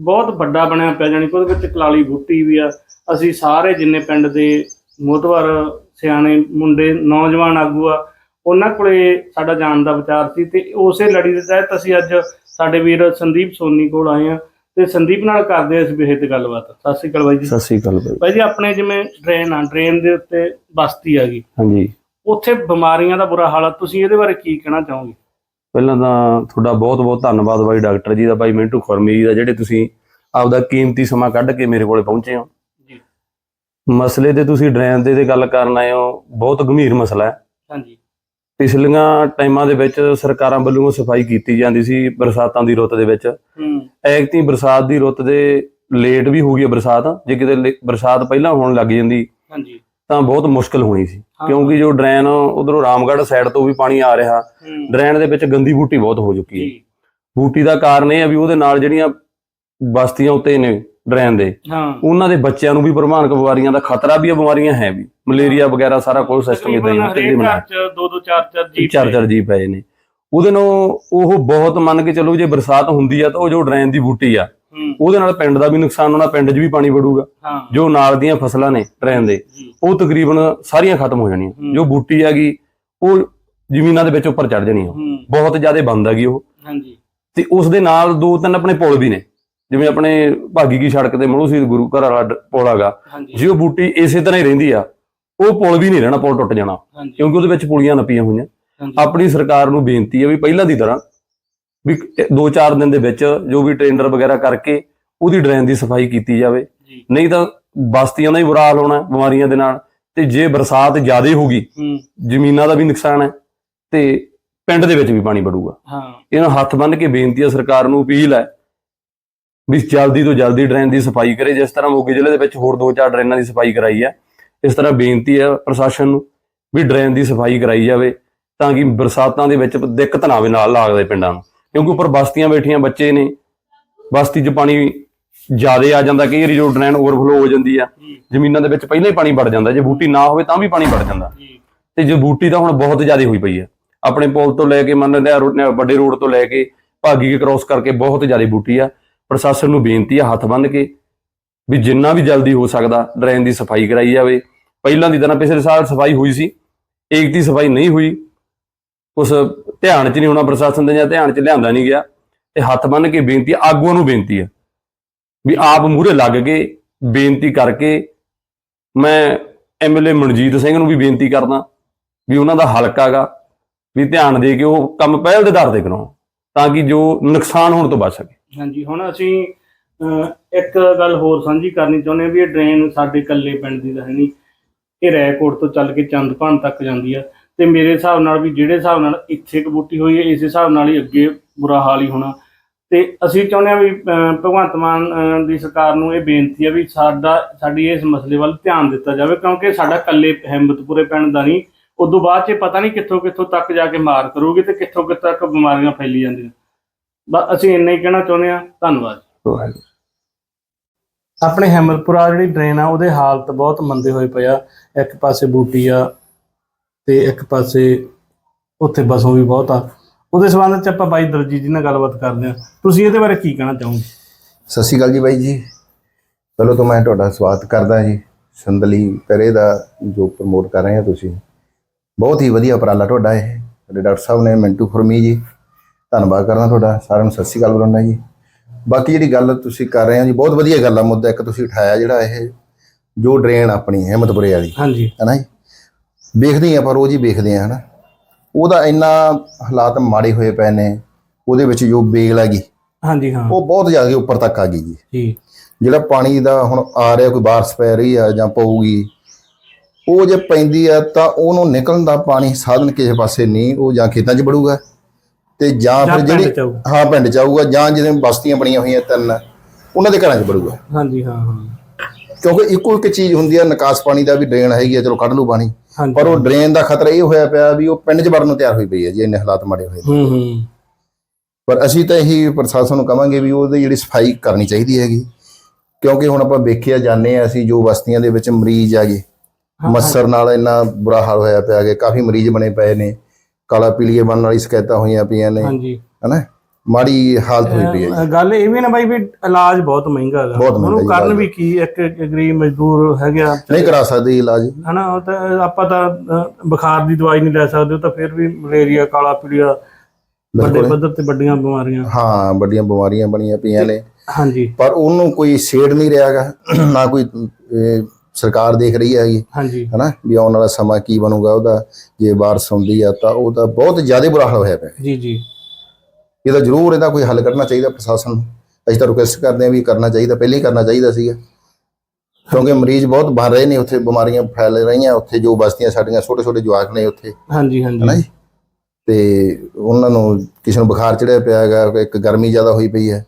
ਬਹੁਤ ਵੱਡਾ ਬਣਿਆ ਪਿਆ ਜਾਣੀ ਕਿ ਉਹਦੇ ਵਿੱਚ ਕਲਾਲੀ ਬੂਟੀ ਵੀ ਆ। ਅਸੀਂ ਸਾਰੇ ਜਿੰਨੇ ਪਿੰਡ ਦੇ ਮੋਤਵਰ ਸਿਆਣੇ ਮੁੰਡੇ ਨੌਜਵਾਨ ਆਗੂ ਆ ਉਹਨਾਂ ਕੋਲੇ ਸਾਡਾ ਜਾਣ ਦਾ ਵਿਚਾਰ ਸੀ ਤੇ ਉਸੇ ਲੜੀ ਦੇ ਤਹਿਤ ਅਸੀਂ ਅੱਜ ਸਾਡੇ ਵੀਰ ਸੰਦੀਪ ਸੋਨੀ ਕੋਲ ਆਏ ਆ ਤੇ ਸੰਦੀਪ ਨਾਲ ਕਰਦੇ ਇਸ ਵਿਸ਼ੇ ਤੇ ਗੱਲਬਾਤ। ਸਤਿ ਸ਼੍ਰੀ ਅਕਾਲ ਬਾਈ ਜੀ। ਸਤਿ ਸ੍ਰੀ ਅਕਾਲ ਬਾਈ। ਭਾਈ ਜੀ ਆਪਣੇ ਜਿਵੇਂ ਡਰੇਨ ਆ ਡਰੇਨ ਦੇ ਉੱਤੇ ਬਸਤੀ ਆ ਗਈ। ਹਾਂਜੀ। ਉੱਥੇ ਬਿਮਾਰੀਆਂ ਦਾ ਬੁਰਾ ਹਾਲ ਆ ਤੁਸੀਂ ਇਹਦੇ ਬਾਰੇ ਕੀ ਕਹਿਣਾ ਚਾਹੋਗੇ? ਪਹਿਲਾਂ ਤਾਂ ਤੁਹਾਡਾ ਬਹੁਤ ਬਹੁਤ ਧੰਨਵਾਦ ਬਾਈ ਡਾਕਟਰ ਜੀ ਦਾ ਬਾਈ ਮਿੰਟੂ ਖੁਰਮੀ ਜੀ ਦਾ ਜਿਹੜੇ ਤੁਸੀਂ ਆਪਦਾ ਕੀਮਤੀ ਸਮਾਂ ਕੱਢ ਕੇ ਮੇਰੇ ਕੋਲੇ ਪਹੁੰਚੇ ਹੋ। ਜੀ। ਮਸਲੇ ਤੇ ਤੁਸੀਂ ਡਰੇਨ ਦੇ ਤੇ ਗੱਲ ਕਰਨ ਆਏ ਹੋ ਬਹੁਤ ਗੰਭੀਰ ਮਸਲਾ ਹੈ। ਹਾਂਜੀ। ਪਿਛਲੀਆਂ ਟਾਈਮਾਂ ਦੇ ਵਿੱਚ ਸਰਕਾਰਾਂ ਵੱਲੋਂ ਸਫ਼ਾਈ ਕੀਤੀ ਜਾਂਦੀ ਸੀ ਬਰਸਾਤਾਂ ਦੀ ਰੁੱਤ ਦੇ ਵਿੱਚ। ਹੂੰ। ਐਕਤੀ ਬਰਸਾਤ ਦੀ ਰੁੱਤ ਦੇ ਲੇਟ ਵੀ ਹੋ ਗਈ ਬਰਸਾਤ। ਜੇ ਕਿਤੇ ਬਰਸਾਤ ਪਹਿਲਾਂ ਹੋਣ ਲੱਗ ਜਾਂਦੀ ਹਾਂਜੀ। ਤਾਂ ਬਹੁਤ ਮੁਸ਼ਕਲ ਹੋਣੀ ਸੀ। ਕਿਉਂਕਿ ਜੋ ਡਰੇਨ ਉਧਰੋਂ ਰਾਮਗੜ੍ਹ ਸਾਈਡ ਤੋਂ ਵੀ ਪਾਣੀ ਆ ਰਿਹਾ ਡਰੇਨ ਦੇ ਵਿੱਚ ਗੰਦੀ ਬੂਟੀ ਬਹੁਤ ਹੋ ਚੁੱਕੀ ਹੈ। ਬੂਟੀ ਦਾ ਕਾਰਨ ਇਹ ਹੈ ਵੀ ਉਹਦੇ ਨਾਲ ਜਿਹੜੀਆਂ ਬਸਤੀਆਂ ਉੱਤੇ ਨੇ ਡਰੇਨ ਦੇ। ਹਾਂ। ਉਹਨਾਂ ਦੇ ਬੱਚਿਆਂ ਨੂੰ ਵੀ ਪ੍ਰਮਾਣਕ ਬਿਮਾਰੀਆਂ ਦਾ ਖਤਰਾ ਵੀ ਹੈ ਬਿਮਾਰੀਆਂ ਹੈ ਵੀ। ਮਲੇਰੀਆ ਵਗੈਰਾ ਸਾਰਾ ਕੁਝ ਸਿਸਟਮ ਇਦਾਂ ਹੀ ਹੈ। ਘਰ ਚ ਦੋ ਦੋ ਚਾਰ ਚਾਰ ਜੀ ਚਾਰ ਚਾਰ ਜੀ ਪਏ ਨੇ ਉਹਦੇ ਨੂੰ ਉਹ ਬਹੁਤ ਮੰਨ ਕੇ ਚੱਲੋ ਜੇ ਬਰਸਾਤ ਹੁੰਦੀ ਆ ਤਾਂ ਉਹ ਜੋ ਡਰੇਨ ਦੀ ਬੂਟੀ ਆ ਉਹਦੇ ਨਾਲ ਪਿੰਡ ਦਾ ਵੀ ਨੁਕਸਾਨ ਹੋਣਾ ਪਿੰਡ 'ਚ ਵੀ ਪਾਣੀ ਵੜੂਗਾ। ਜੋ ਨਾਲ ਦੀਆਂ ਫਸਲਾਂ ਨੇ ਡਰੇਨ ਦੇ ਉਹ ਤਕਰੀਬਨ ਸਾਰੀਆਂ ਖਤਮ ਹੋ ਜਾਣੀਆਂ। ਜੋ ਬੂਟੀ ਹੈਗੀ ਉਹ ਜ਼ਮੀਨਾਂ ਦੇ ਵਿੱਚ ਉੱਪਰ ਚੜ ਜਾਣੀ ਹੂੰ। ਬਹੁਤ ਜ਼ਿਆਦਾ ਬੰਦ ਹੈਗੀ ਉਹ। ਹਾਂਜੀ। ਤੇ ਉਸ ਦੇ ਨਾਲ ਦੋ ਤਿੰਨ ਆਪਣੇ ਪੁਲ ਵੀ ਨੇ। ਜਿਵੇਂ ਆਪਣੇ ਭਾਗੀ ਕੀ ਸੜਕ ਤੇ ਮਨੂ ਸੀ ਗੁਰੂ ਘਰ ਵਾਲਾ ਪੁਲ ਹੈਗਾ ਜੇ ਉਹ ਬੂਟੀ ਇਸੇ ਤਰ੍ਹਾਂ ਹੀ ਰਹਿੰਦੀ ਆ ਉਹ ਪੁਲ ਵੀ ਨਹੀਂ ਰਹਿਣਾ ਪੁਲ ਟੁੱਟ ਜਾਣਾ। ਕਿਉਂਕਿ ਉਹਦੇ ਵਿੱਚ ਪੁਲੀਆਂ ਨੱਪੀਆਂ ਹੋਈਆਂ। ਆਪਣੀ ਸਰਕਾਰ ਨੂੰ ਬੇਨਤੀ ਹੈ ਵੀ ਪਹਿਲਾਂ ਦੀ ਤਰ੍ਹਾਂ ਵੀ 2-4 ਦਿਨ ਦੇ ਵਿੱਚ ਜੋ ਵੀ ਟੈਂਡਰ ਵਗੈਰਾ ਕਰਕੇ ਉਹਦੀ ਡਰੇਨ ਦੀ ਸਫ਼ਾਈ ਕੀਤੀ ਜਾਵੇ। ਨਹੀਂ ਤਾਂ ਬਸਤੀਆਂ ਦਾ ਹੀ ਬੁਰਾ ਹਾਲ ਹੋਣਾ ਬਿਮਾਰੀਆਂ ਦੇ ਨਾਲ ਤੇ ਜੇ ਬਰਸਾਤ ਜ਼ਿਆਦਾ ਹੋਗੀ ਜ਼ਮੀਨਾਂ ਦਾ ਵੀ ਨੁਕਸਾਨ ਹੈ ਤੇ ਪਿੰਡ ਦੇ ਵਿੱਚ ਵੀ ਪਾਣੀ ਵੜੂਗਾ। ਹਾਂ। ਇਹਨਾਂ ਹੱਥ ਬੰਨ੍ਹ ਕੇ ਬੇਨਤੀ ਹੈ ਸਰਕਾਰ ਨੂੰ ਅਪੀਲ ਹੈ ਵੀ ਜਲਦੀ ਤੋਂ ਜਲਦੀ ਡਰੇਨ ਦੀ ਸਫ਼ਾਈ ਕਰੇ, ਜਿਸ ਤਰ੍ਹਾਂ ਮੋਗੇ ਜ਼ਿਲ੍ਹੇ ਦੇ ਵਿੱਚ ਹੋਰ ਦੋ ਚਾਰ ਡਰੇਨਾਂ ਦੀ ਸਫ਼ਾਈ ਕਰਾਈ ਹੈ ਇਸ ਤਰ੍ਹਾਂ ਬੇਨਤੀ ਹੈ ਪ੍ਰਸ਼ਾਸਨ ਨੂੰ ਵੀ ਡਰੇਨ ਦੀ ਸਫ਼ਾਈ ਕਰਾਈ ਜਾਵੇ ਤਾਂ ਕਿ ਬਰਸਾਤਾਂ ਦੇ ਵਿੱਚ ਦਿੱਕਤ ਨਾ ਆਵੇ ਨਾਲ ਲੱਗਦੇ ਪਿੰਡਾਂ ਨੂੰ। ਕਿਉਂਕਿ ਉੱਪਰ ਬਸਤੀਆਂ ਬੈਠੀਆਂ ਬੱਚੇ ਨੇ, ਬਸਤੀ 'ਚ ਪਾਣੀ ਜ਼ਿਆਦਾ ਆ ਜਾਂਦਾ, ਕਈ ਵਾਰੀ ਜੋ ਡਰੇਨ ਓਵਰਫਲੋ ਹੋ ਜਾਂਦੀ ਆ, ਜ਼ਮੀਨਾਂ ਦੇ ਵਿੱਚ ਪਹਿਲਾਂ ਹੀ ਪਾਣੀ ਵੜ ਜਾਂਦਾ, ਜੇ ਬੂਟੀ ਨਾ ਹੋਵੇ ਤਾਂ ਵੀ ਪਾਣੀ ਵੜ ਜਾਂਦਾ। ਤੇ ਜੇ ਬੂਟੀ ਤਾਂ ਹੁਣ ਬਹੁਤ ਜ਼ਿਆਦਾ ਹੋਈ ਪਈ ਹੈ ਆਪਣੇ ਪੁਲ ਤੋਂ ਲੈ ਕੇ ਮੰਨ ਲਿਆ ਰੋ- ਵੱਡੇ ਰੋਡ ਤੋਂ ਲੈ ਕੇ ਭਾਗੀ ਕੇ ਕ੍ਰਾਸ ਕਰਕੇ ਬਹੁਤ ਜ਼ਿਆਦਾ ਬੂਟੀ ਆ। ਪ੍ਰਸ਼ਾਸਨ ਨੂੰ ਬੇਨਤੀ ਆ, ਹੱਥ ਬੰਨ੍ਹ ਕੇ ਵੀ ਜਿੰਨਾ ਵੀ ਜਲਦੀ ਹੋ ਸਕਦਾ ਡਰੇਨ ਦੀ ਸਫ਼ਾਈ ਕਰਾਈ ਜਾਵੇ। ਪਹਿਲਾਂ ਦੀ ਤਰ੍ਹਾਂ ਪਿਛਲੇ ਸਾਲ ਸਫ਼ਾਈ ਹੋਈ ਸੀ ਏਕ ਦੀ ਸਫ਼ਾਈ ਨਹੀਂ ਹੋਈ। ਉਸ ਧਿਆਨ 'ਚ ਨਹੀਂ ਹੋਣਾ ਪ੍ਰਸ਼ਾਸਨ ਦੇ ਜਾਂ ਧਿਆਨ 'ਚ ਲਿਆਂਦਾ ਨਹੀਂ ਗਿਆ। ਤੇ ਹੱਥ ਬੰਨ੍ਹ ਕੇ ਬੇਨਤੀ, ਆਗੂਆਂ ਨੂੰ ਬੇਨਤੀ ਹੈ ਵੀ ਆਪ ਮੂਹਰੇ ਲੱਗ ਕੇ ਬੇਨਤੀ ਕਰਕੇ ਮੈਂ ਐਮਐਲਏ ਮਨਜੀਤ ਸਿੰਘ ਨੂੰ ਵੀ ਬੇਨਤੀ ਕਰਦਾ ਵੀ ਉਹਨਾਂ ਦਾ ਹਲਕਾ ਗਾ, ਵੀ ਧਿਆਨ ਦੇ ਕੇ ਉਹ ਕੰਮ ਪਹਿਲ ਦੇ ਦਰ ਤੇ ਕਰਾਉਣ, ਤਾਂ ਕਿ ਜੋ ਨੁਕਸਾਨ ਹੋਣ ਤੋਂ ਬਚ ਸਕੇ। ਹਾਂਜੀ ਹੁਣ ਅਸੀਂ ਅਹ, ਇੱਕ ਗੱਲ ਹੋਰ ਸਾਂਝੀ ਕਰਨੀ ਚਾਹੁੰਦੇ ਹਾਂ ਵੀ ਇਹ ਡਰੇਨ ਸਾਡੇ ਇਕੱਲੇ ਪਿੰਡ ਦੀ ਤਾਂ ਹੈ ਨਹੀਂ। ਇਹ ਰੈਕੋਟ ਤੋਂ ਚੱਲ ਕੇ ਚੰਦਪਾਨ ਤੱਕ ਜਾਂਦੀ ਆ। ਤੇ ਮੇਰੇ ਹਿਸਾਬ ਨਾਲ ਵੀ ਜਿਹੜੇ ਹਿਸਾਬ ਨਾਲ ਇੱਥੇ ਕਬੂਟੀ ਹੋਈ ਹੈ ਇਸ ਹਿਸਾਬ ਨਾਲ ਹੀ ਅੱਗੇ ਬੁਰਾ ਹਾਲ ਹੀ ਹੋਣਾ। ਤੇ ਅਸੀਂ ਚਾਹੁੰਦੇ ਹਾਂ ਵੀ ਅਹ, ਭਗਵੰਤ ਮਾਨ ਅਹ, ਦੀ ਸਰਕਾਰ ਨੂੰ ਇਹ ਬੇਨਤੀ ਹੈ ਵੀ ਸਾਡਾ ਸਾਡੀ ਇਸ ਮਸਲੇ ਵੱਲ ਧਿਆਨ ਦਿੱਤਾ ਜਾਵੇ ਕਿਉਂਕਿ ਸਾਡਾ ਇਕੱਲੇ ਹਿੰਮਤਪੁਰੇ ਪਿੰਡ ਦਾ ਨਹੀਂ। ਉਦੋਂ ਬਾਅਦ ਚ ਪਤਾ ਨਹੀਂ ਕਿੱਥੋਂ ਕਿੱਥੋਂ ਤੱਕ ਜਾ ਕੇ ਮਾਰ ਕਰੂਗੀ ਤੇ ਕਿੱਥੋਂ ਕਿੱਥੋਂ ਤੱਕ ਬਿਮਾਰੀਆਂ ਫੈਲੀ ਜਾਂਦੀਆਂ। ਬਸ ਅਸੀਂ ਇੰਨਾ ਹੀ ਕਹਿਣਾ ਚਾਹੁੰਦੇ ਹਾਂ ਧੰਨਵਾਦ। ਆਪਣੇ ਹੈਮਲਪੁਰਾ ਜਿਹੜੀ ਡਰੇਨ ਆ ਉਹਦੇ ਹਾਲਤ ਬਹੁਤ ਮੰਦੇ ਹੋਏ ਪਏ ਆ। ਇੱਕ ਪਾਸੇ ਬੂਟੀ ਆ ਤੇ ਇੱਕ ਪਾਸੇ ਉੱਥੇ ਬਸੋਂ ਵੀ ਬਹੁਤ ਆ। ਉਹਦੇ ਸੰਬੰਧ ਚ ਆਪਾਂ ਬਾਈ ਦਰਜੀ ਜੀ ਨਾਲ ਗੱਲਬਾਤ ਕਰਦੇ ਆ ਤੁਸੀਂ ਇਹਦੇ ਬਾਰੇ ਕੀ ਕਹਿਣਾ ਚਾਹੋਗੇ? ਸਤਿ ਸ਼੍ਰੀ ਅਕਾਲ ਜੀ ਬਾਈ ਜੀ। ਪਹਿਲਾਂ ਤਾਂ ਮੈਂ ਤੁਹਾਡਾ ਸਵਾਗਤ ਕਰਦਾ ਜੀ। ਸੰਦਲੀ ਪਰੇ ਦਾ ਜੋ ਪ੍ਰਮੋਟ ਕਰ ਰਹੇ ਹੋ ਤੁਸੀਂ। ਬਹੁਤ ਹੀ ਵਧੀਆ ਉਪਰਾਲਾ ਤੁਹਾਡਾ ਇਹ। ਸਾਡੇ ਡਾਕਟਰ ਸਾਹਿਬ ਨੇ ਮਿੰਟੂ ਫਰਮੀ ਜੀ ਧੰਨਵਾਦ ਕਰਦਾ ਤੁਹਾਡਾ ਸਾਰਿਆਂ ਨੂੰ ਸਤਿ ਸ਼੍ਰੀ ਅਕਾਲ ਬੁਲਾਉਣਾ ਜੀ। ਬਾਕੀ ਜਿਹੜੀ ਗੱਲ ਤੁਸੀਂ ਕਰ ਰਹੇ ਹੋ ਜੀ ਬਹੁਤ ਵਧੀਆ ਗੱਲ ਆ ਮੁੱਦਾ ਇੱਕ ਤੁਸੀਂ ਉਠਾਇਆ ਜਿਹੜਾ ਇਹ ਜੋ ਡਰੇਨ ਆਪਣੀ ਹਿੰਮਤਪੁਰੇ ਵਾਲੀ। ਹਾਂਜੀ। ਹੈ ਨਾ ਜੀ? ਵੇਖਦੇ ਆ ਪਰ ਰੋਜ਼ ਹੀ ਵੇਖਦੇ ਆ ਹਨਾ? ਉਹਦਾ ਇੰਨਾ ਹਾਲਾਤ ਮਾੜੇ ਹੋਏ ਪਏ ਨੇ ਉਹਦੇ ਵਿੱਚ ਜੋ ਬੇਲ ਹੈਗੀ ਹਾਂਜੀ ਹਾਂ। ਉਹ ਬਹੁਤ ਜ਼ਿਆਦਾ ਉੱਪਰ ਤੱਕ ਆ ਗਈ ਜੀ। ਜੀ। ਜਿਹੜਾ ਪਾਣੀ ਦਾ ਹੁਣ ਆ ਰਿਹਾ ਕੋਈ ਬਾਰਿਸ਼ ਪੈ ਰਹੀ ਆ ਜਾਂ ਪਊਗੀ ਉਹ ਜੇ ਪੈਂਦੀ ਆ ਤਾਂ ਉਹਨੂੰ ਨਿਕਲਣ ਦਾ ਪਾਣੀ ਸਾਧਨ ਕਿਸੇ ਪਾਸੇ ਨਹੀਂ ਉਹ ਜਾਂ ਖੇਤਾਂ 'ਚ ਵੜੂਗਾ। ਤੇ ਜਾਂ ਜਾਂ ਫਿਰ ਪਿੰਡ ਜਿਹੜੀ ਆਊ। ਹਾਂ ਪਿੰਡ 'ਚ ਆਊਗਾ ਜਾਂ ਜਿਹਦੇ ਬਸਤੀਆਂ ਬਣੀਆਂ ਹੋਈਆਂ ਤਿੰਨ ਉਹਨਾਂ ਦੇ ਘਰਾਂ 'ਚ ਵੜੂਗਾ। ਹਾਂਜੀ ਹਾਂ ਹਾਂ। ਕਿਉਂਕਿ ਇੱਕੋ ਇੱਕ ਚੀਜ਼ ਹੁੰਦੀ ਆ ਨਿਕਾਸ ਪਾਣੀ ਦਾ ਵੀ ਡਰੇਨ ਹੈਗੀ ਆ ਚਲੋ ਕੱਢ ਲੂ ਪਾਣੀ। ਹਾਂਜੀ। ਪਰ ਉਹ ਡਰੇਨ ਦਾ ਖਤਰਾ ਇਹ ਹੋਇਆ ਪਿਆ ਵੀ ਉਹ ਪਿੰਡ 'ਚ ਵੜਨ ਨੂੰ ਤਿਆਰ ਹੋਈ ਪਈ ਹੈ ਜੀ ਇੰਨੇ ਹਾਲਾਤ ਮਾੜੇ ਹੋਏ। ਨੇ। ਹੂੰ ਹੂੰ। ਪਰ ਅਸੀਂ ਤਾਂ ਇਹੀ ਪ੍ਰਸ਼ਾਸਨ ਨੂੰ ਕਵਾਂਗੇ ਵੀ ਉਹਦੀ ਜਿਹੜੀ ਸਫ਼ਾਈ ਕਰਨੀ ਚਾਹੀਦੀ ਹੈਗੀ। ਕਿਉਂਕਿ ਹੁਣ ਆਪਾਂ ਵੇਖਿਆ ਜਾਂਦੇ ਆ ਅਸੀਂ ਜੋ ਬਸਤੀਆਂ ਦੇ ਵਿੱਚ ਮਰੀਜ਼ ਆ ਗਏ। ਮੱਸਰ ਨਾਲ ਇੰਨਾ ਬੁਰਾ ਹਾਲ ਹੋਇਆ ਪਿਆ ਕਿ ਕਾਫੀ ਮਰੀਜ਼ ਬਣੇ ਪਏ ਨੇ। ਕਾਲਾ ਪੀਲੀਏ ਬਣਨ ਵਾਲੀ ਸ਼ਿਕਾਇਤਾਂ ਹੋਈਆਂ ਪਈਆਂ ਨੇ ਹਾਂਜੀ। ਹਨਾ? ਮਾੜੀ ਹਾਲਤ ਹੋਈ ਪਈ ਹੈ ਗੱਲ ਇਹ ਵੀ ਨਾ ਬਾਈ ਵੀ ਇਲਾਜ ਬਹੁਤ ਮਹਿੰਗਾ ਹੈਗਾ। ਉਹਨੂੰ ਕਰਨ। ਵੀ ਕੀ ਇੱਕ ਗਰੀਬ ਮਜ਼ਦੂਰ ਹੈਗਾ ਨਹੀਂ ਕਰਾ ਸਕਦੇ ਇਲਾਜ। ਹਨਾ ਉਹ ਤਾਂ ਆਪਾਂ ਤਾਂ ਬੁਖਾਰ ਦੀ ਦਵਾਈ ਨਹੀਂ ਲੈ ਸਕਦੇ ਉਹ ਤਾਂ ਫਿਰ ਵੀ ਮਲੇਰੀਆ ਕਾਲਾ ਪੀਲੀਆ ਵੱਡੇ ਪੱਧਰ ਤੇ ਵੱਡੀਆਂ ਬਿਮਾਰੀਆਂ। ਹਾਂ ਵੱਡੀਆਂ ਬਿਮਾਰੀਆਂ ਬਣੀਆਂ ਪਈਆਂ ਨੇ। ਹਾਂਜੀ। ਪਰ ਉਹਨੂੰ ਕੋਈ ਛੇੜ ਨਹੀਂ ਰਿਹਾਗਾ ਨਾ ਕੋਈ ਸਰਕਾਰ ਦੇਖ ਰਹੀ ਹੈਗੀ ਹਾਂਜੀ। ਹਨਾ? ਵੀ ਆਉਣ ਵਾਲਾ ਸਮਾਂ ਕੀ ਬਣੂਗਾ ਉਹਦਾ? ਜੇ ਬਾਰਿਸ਼ ਹੁੰਦੀ ਆ ਤਾਂ ਉਹ ਤਾਂ ਬਹੁਤ ਜ਼ਿਆਦਾ ਬੁਰਾ ਹਾਲ ਹੋਇਆ ਪਿਆ। ਜੀ ਜੀ। ਇਹਦਾ ਜ਼ਰੂਰ ਇਹਦਾ ਕੋਈ ਹੱਲ ਕਰਨਾ ਚਾਹੀਦਾ ਪ੍ਰਸ਼ਾਸਨ ਨੂੰ। ਅਸੀਂ ਤਾਂ ਰਿਕੁਐਸਟ ਕਰਦੇ ਹਾਂ ਵੀ ਕਰਨਾ ਚਾਹੀਦਾ ਪਹਿਲਾਂ ਹੀ ਕਰਨਾ ਚਾਹੀਦਾ ਸੀਗਾ। ਕਿਉਂਕਿ ਮਰੀਜ਼ ਬਹੁਤ ਬਣ ਰਹੇ ਨੇ ਉੱਥੇ ਬਿਮਾਰੀਆਂ ਫੈਲ ਰਹੀਆਂ ਉੱਥੇ ਜੋ ਬਸਤੀਆਂ ਸਾਡੀਆਂ ਛੋਟੇ ਛੋਟੇ ਜਵਾਕ ਨੇ ਉੱਥੇ। ਹਾਂਜੀ ਹਾਂਜੀ। ਜੀ? ਤੇ ਉਹਨਾਂ ਨੂੰ ਕਿਸੇ ਨੂੰ ਬੁਖਾਰ ਚੜਿਆ ਪਿਆ ਹੈਗਾ ਇੱਕ ਗਰਮੀ ਜ਼ਿਆਦਾ ਹੋਈ ਪਈ ਹੈ।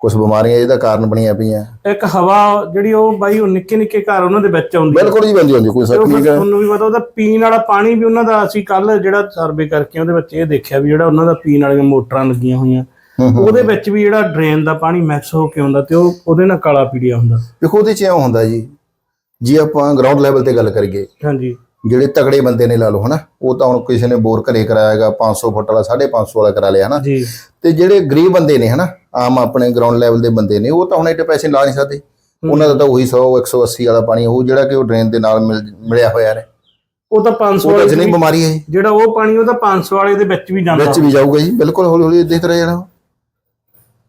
ਕੁਝ ਬਿਮਾਰੀਆਂ ਇਹਦਾ ਕਾਰਨ ਬਣੀਆਂ ਪਈਆਂ। ਇੱਕ ਹਵਾ ਜਿਹੜੀ ਉਹ ਬਾਈ ਉਹ ਨਿੱਕੇ ਨਿੱਕੇ ਘਰ ਉਹਨਾਂ ਦੇ ਵਿੱਚ ਆਉਂਦੀ ਹੈ ਬਿਲਕੁਲ ਜੀ ਬੰਦੀ ਹੁੰਦੀ ਕੋਈ ਉਹ ਨਹੀਂ ਹੈਗਾ। ਤੁਹਾਨੂੰ ਵੀ ਪਤਾ ਉਹਦਾ ਪੀਣ ਵਾਲਾ ਪਾਣੀ ਵੀ ਉਹਨਾਂ ਦਾ ਅਸੀਂ ਕੱਲ ਜਿਹੜਾ ਸਰਵੇ ਕਰਕੇ ਉਹਦੇ ਵਿੱਚ ਇਹ ਦੇਖਿਆ ਵੀ ਜਿਹੜਾ ਉਹਨਾਂ ਦਾ ਪੀਣ ਵਾਲੀਆਂ ਮੋਟਰਾਂ ਲੱਗੀਆਂ ਹੋਈਆਂ। ਹੂੰ ਹੂੰ ਉਹਦੇ ਵਿੱਚ ਵੀ ਜਿਹੜਾ ਡਰੇਨ ਦਾ ਪਾਣੀ ਮਿਕਸ ਹੋ ਕੇ ਆਉਂਦਾ ਤੇ ਉਹ ਉਹਦੇ ਨਾਲ ਕਾਲਾ ਪੀੜਿਆ ਹੁੰਦਾ। ਦੇਖੋ ਉਹਦੇ ਚ ਐਂ ਹੁੰਦਾ ਜੀ। ਜੇ ਆਪਾਂ ਗਰਾਊਂਡ ਲੈਵਲ ਤੇ ਗੱਲ ਕਰੀਏ ਹਾਂਜੀ। ਜਿਹੜੇ ਤਗੜੇ ਬੰਦੇ ਨੇ ਲਾ ਲਓ ਹਨਾ? ਉਹ ਤਾਂ ਹੁਣ ਕਿਸੇ ਨੇ ਬੋਰ ਘਰੇ ਕਰਾਇਆਗਾ 500 ਫੁੱਟ ਵਾਲਾ 550 ਵਾਲਾ ਕਰਾ ਲਿਆ ਹਨਾ? ਤੇ ਜਿਹੜੇ ਗਰੀਬ ਬੰਦੇ ਨੇ ਹਨਾ? ਆਮ ਆਪਣੇ ਗਰਾਊਂਡ ਲੈਵਲ ਦੇ ਬੰਦੇ ਨੇ ਉਹ ਤਾਂ ਹੁਣ ਐਡੇ ਪੈਸੇ ਲਾ ਨਹੀਂ ਸਕਦੇ। ਉਹਨਾਂ ਦਾ ਤਾਂ ਉਹੀ 100 180 ਵਾਲਾ ਪਾਣੀ ਉਹ ਜਿਹੜਾ ਕਿ ਉਹ ਡਰੇਨ ਦੇ ਨਾਲ ਮਿਲ- ਮਿਲਿਆ ਹੋਇਆ ਹੈ। ਉਹ ਤਾਂ 500 ਉਹ ਤਾਂ ਵਾਲੇ ਵੀ- ਬਿਮਾਰੀ ਹੈ। ਜਿਹੜਾ ਉਹ ਪਾਣੀ ਉਹ ਤਾਂ 500 ਵਾਲੇ ਦੇ ਵਿੱਚ ਵੀ ਜਾਂਦਾ। ਵਿੱਚ ਵੀ ਜਾਊਗਾ ਜੀ ਬਿਲਕੁਲ ਹੌਲੀ ਹੌਲੀ ਇਦਾਂ ਹੀ ਤਰ੍ਹਾਂ ਜਾਣਾ।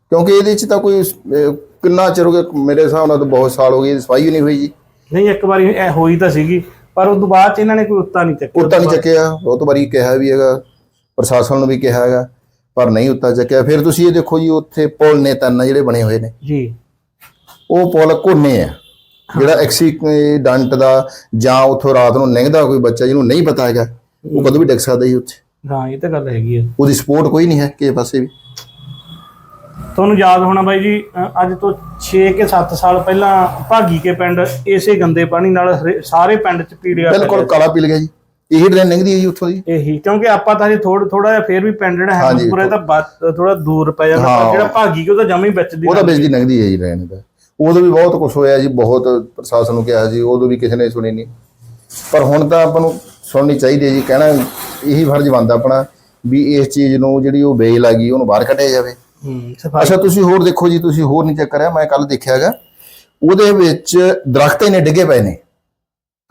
ਕਿਉਂਕਿ ਇਹਦੇ ਚ ਤਾਂ ਕੋਈ ਕਿੰਨਾ ਚਿਰ ਹੋ ਗਿਆ? ਮੇਰੇ ਹਿਸਾਬ ਨਾਲ ਤਾਂ ਬਹੁਤ ਸਾਲ ਹੋ ਗਏ ਸਫ਼ਾਈ ਹੀ ਨਹੀਂ ਹੋਈ ਜੀ। ਨਹੀਂ ਇੱਕ ਵਾਰੀ ਇਹ ਹੋਈ ਤਾਂ ਸੀਗੀ। ਪਰ ਉਸ ਤੋਂ ਬਾਅਦ ਚ ਇਹਨਾਂ ਨੇ ਕੋਈ ਉੱਤਾ ਨਹੀਂ ਚੱਕਿਆ। ਉੱਤਾ ਨਹੀਂ ਚੱਕਿਆ। ਬਹੁਤ ਵਾਰੀ ਕਿਹਾ ਵੀ ਹੈਗਾ ਪ੍ਰਸ਼ਾਸਨ ਨੂੰ ਵੀ ਕਿਹਾ ਹੈਗਾ ਪਰ ਨਹੀਂ ਉੱਤਾ ਚੱਕਿਆ। ਫਿਰ ਤੁਸੀਂ ਇਹ ਦੇਖੋ ਜੀ ਉੱਥੇ ਪੁਲ ਨੇ ਤਿੰਨ ਜਿਹੜੇ ਬਣੇ ਹੋਏ ਨੇ। ਜੀ। ਉਹ ਪੁਲ ਕੋਨੇ ਆ। ਜਿਹੜਾ ਐਕਸੀਡੈਂਟ ਦਾ ਜਾਂ ਉੱਥੋਂ ਰਾਤ ਨੂੰ ਲੰਘਦਾ ਕੋਈ ਬੱਚਾ ਜਿਹਨੂੰ ਨਹੀਂ ਪਤਾ ਹੈਗਾ ਉਹ ਕਦੋਂ ਵੀ ਡਿੱਗ ਸਕਦਾ ਜੀ ਉੱਥੇ। ਹਾਂ ਇਹ ਤਾਂ ਗੱਲ ਹੈਗੀ ਆ। ਉਹਦੀ ਸਪੋਰਟ ਕੋਈ ਨਹੀਂ ਹੈ ਕਿਸੇ ਪਾਸੇ ਵੀ। ਤੁਹਾਨੂੰ ਯਾਦ ਹੋਣਾ ਬਾਈ ਜੀ ਅ, ਅੱਜ ਤੋਂ 6 ਕੇ 7 ਸਾਲ ਪਹਿਲਾਂ ਭਾਗੀ ਕੇ ਪਿੰਡ ਇਸੇ ਗੰਦੇ ਪਾਣੀ ਨਾਲ ਹਰੇ- ਸਾਰੇ ਪਿੰਡ ਚ ਪੀੜਿਆ ਬਿਲਕੁਲ ਕਾਲਾ ਪੀਲ ਗਿਆ ਜੀ। ਇਹੀ ਡਰੇਨ ਲੰਘਦੀ ਹੈ ਜੀ ਉੱਥੋਂ ਦੀ। ਇਹੀ ਕਿਉਂਕਿ ਆਪਾਂ ਤਾਂ ਹਜੇ ਥੋੜਾ ਥੋੜਾ ਜਿਹਾ ਫੇਰ ਵੀ ਪਿੰਡ ਜਿਹੜਾ ਹਾਂਜੀ, ਹੈਮਪੁਰੇ ਤਾਂ ਥੋੜਾ ਦੂਰ ਪੈ ਜਾਂਦਾ ਪਰ ਹਾਂ। ਜਿਹੜਾ ਭਾਗੀ ਕੇ ਉਹ ਤਾਂ ਜਮਾ ਹੀ ਵਿੱਚ ਦੀ ਉਹਦਾ ਬਿਜਲੀ ਲੰਘਦੀ ਹੈ ਜੀ ਡਰੇਨ ਦਾ ਉਦੋਂ ਵੀ ਬਹੁਤ ਕੁਝ ਹੋਇਆ ਜੀ ਬਹੁਤ ਪ੍ਰਸ਼ਾਸਨ ਨੂੰ ਕਿਹਾ ਜੀ ਉਦੋਂ ਵੀ ਕਿਸੇ ਨੇ ਸੁਣੀ ਨਹੀਂ। ਪਰ ਹੁਣ ਤਾਂ ਆਪਾਂ ਨੂੰ ਸੁਣਨੀ ਚਾਹੀਦੀ ਹੈ ਜੀ ਕਹਿਣਾ ਇਹੀ ਫਰਜ਼ ਬਣਦਾ ਆਪਣਾ ਵੀ ਇਸ ਚੀਜ਼ ਨੂੰ ਜਿਹੜੀ ਉਹ ਬੇਲ ਆ ਗਈ ਉਹਨੂੰ ਬਾਹਰ ਕੱਢਿਆ ਜਾਵੇ। ਹੂੰ ਅੱਛਾ ਤੁਸੀਂ ਹੋਰ ਦੇਖੋ ਜੀ ਤੁਸੀਂ ਹੋਰ ਨਹੀਂ ਚੈੱਕ ਕਰਿਆ ਮੈਂ ਕੱਲ ਦੇਖਿਆ ਹੈਗਾ। ਉਹਦੇ ਵਿੱਚ ਦਰਖਤ ਇਹਨੇ ਡਿੱਗੇ ਪਏ ਨੇ।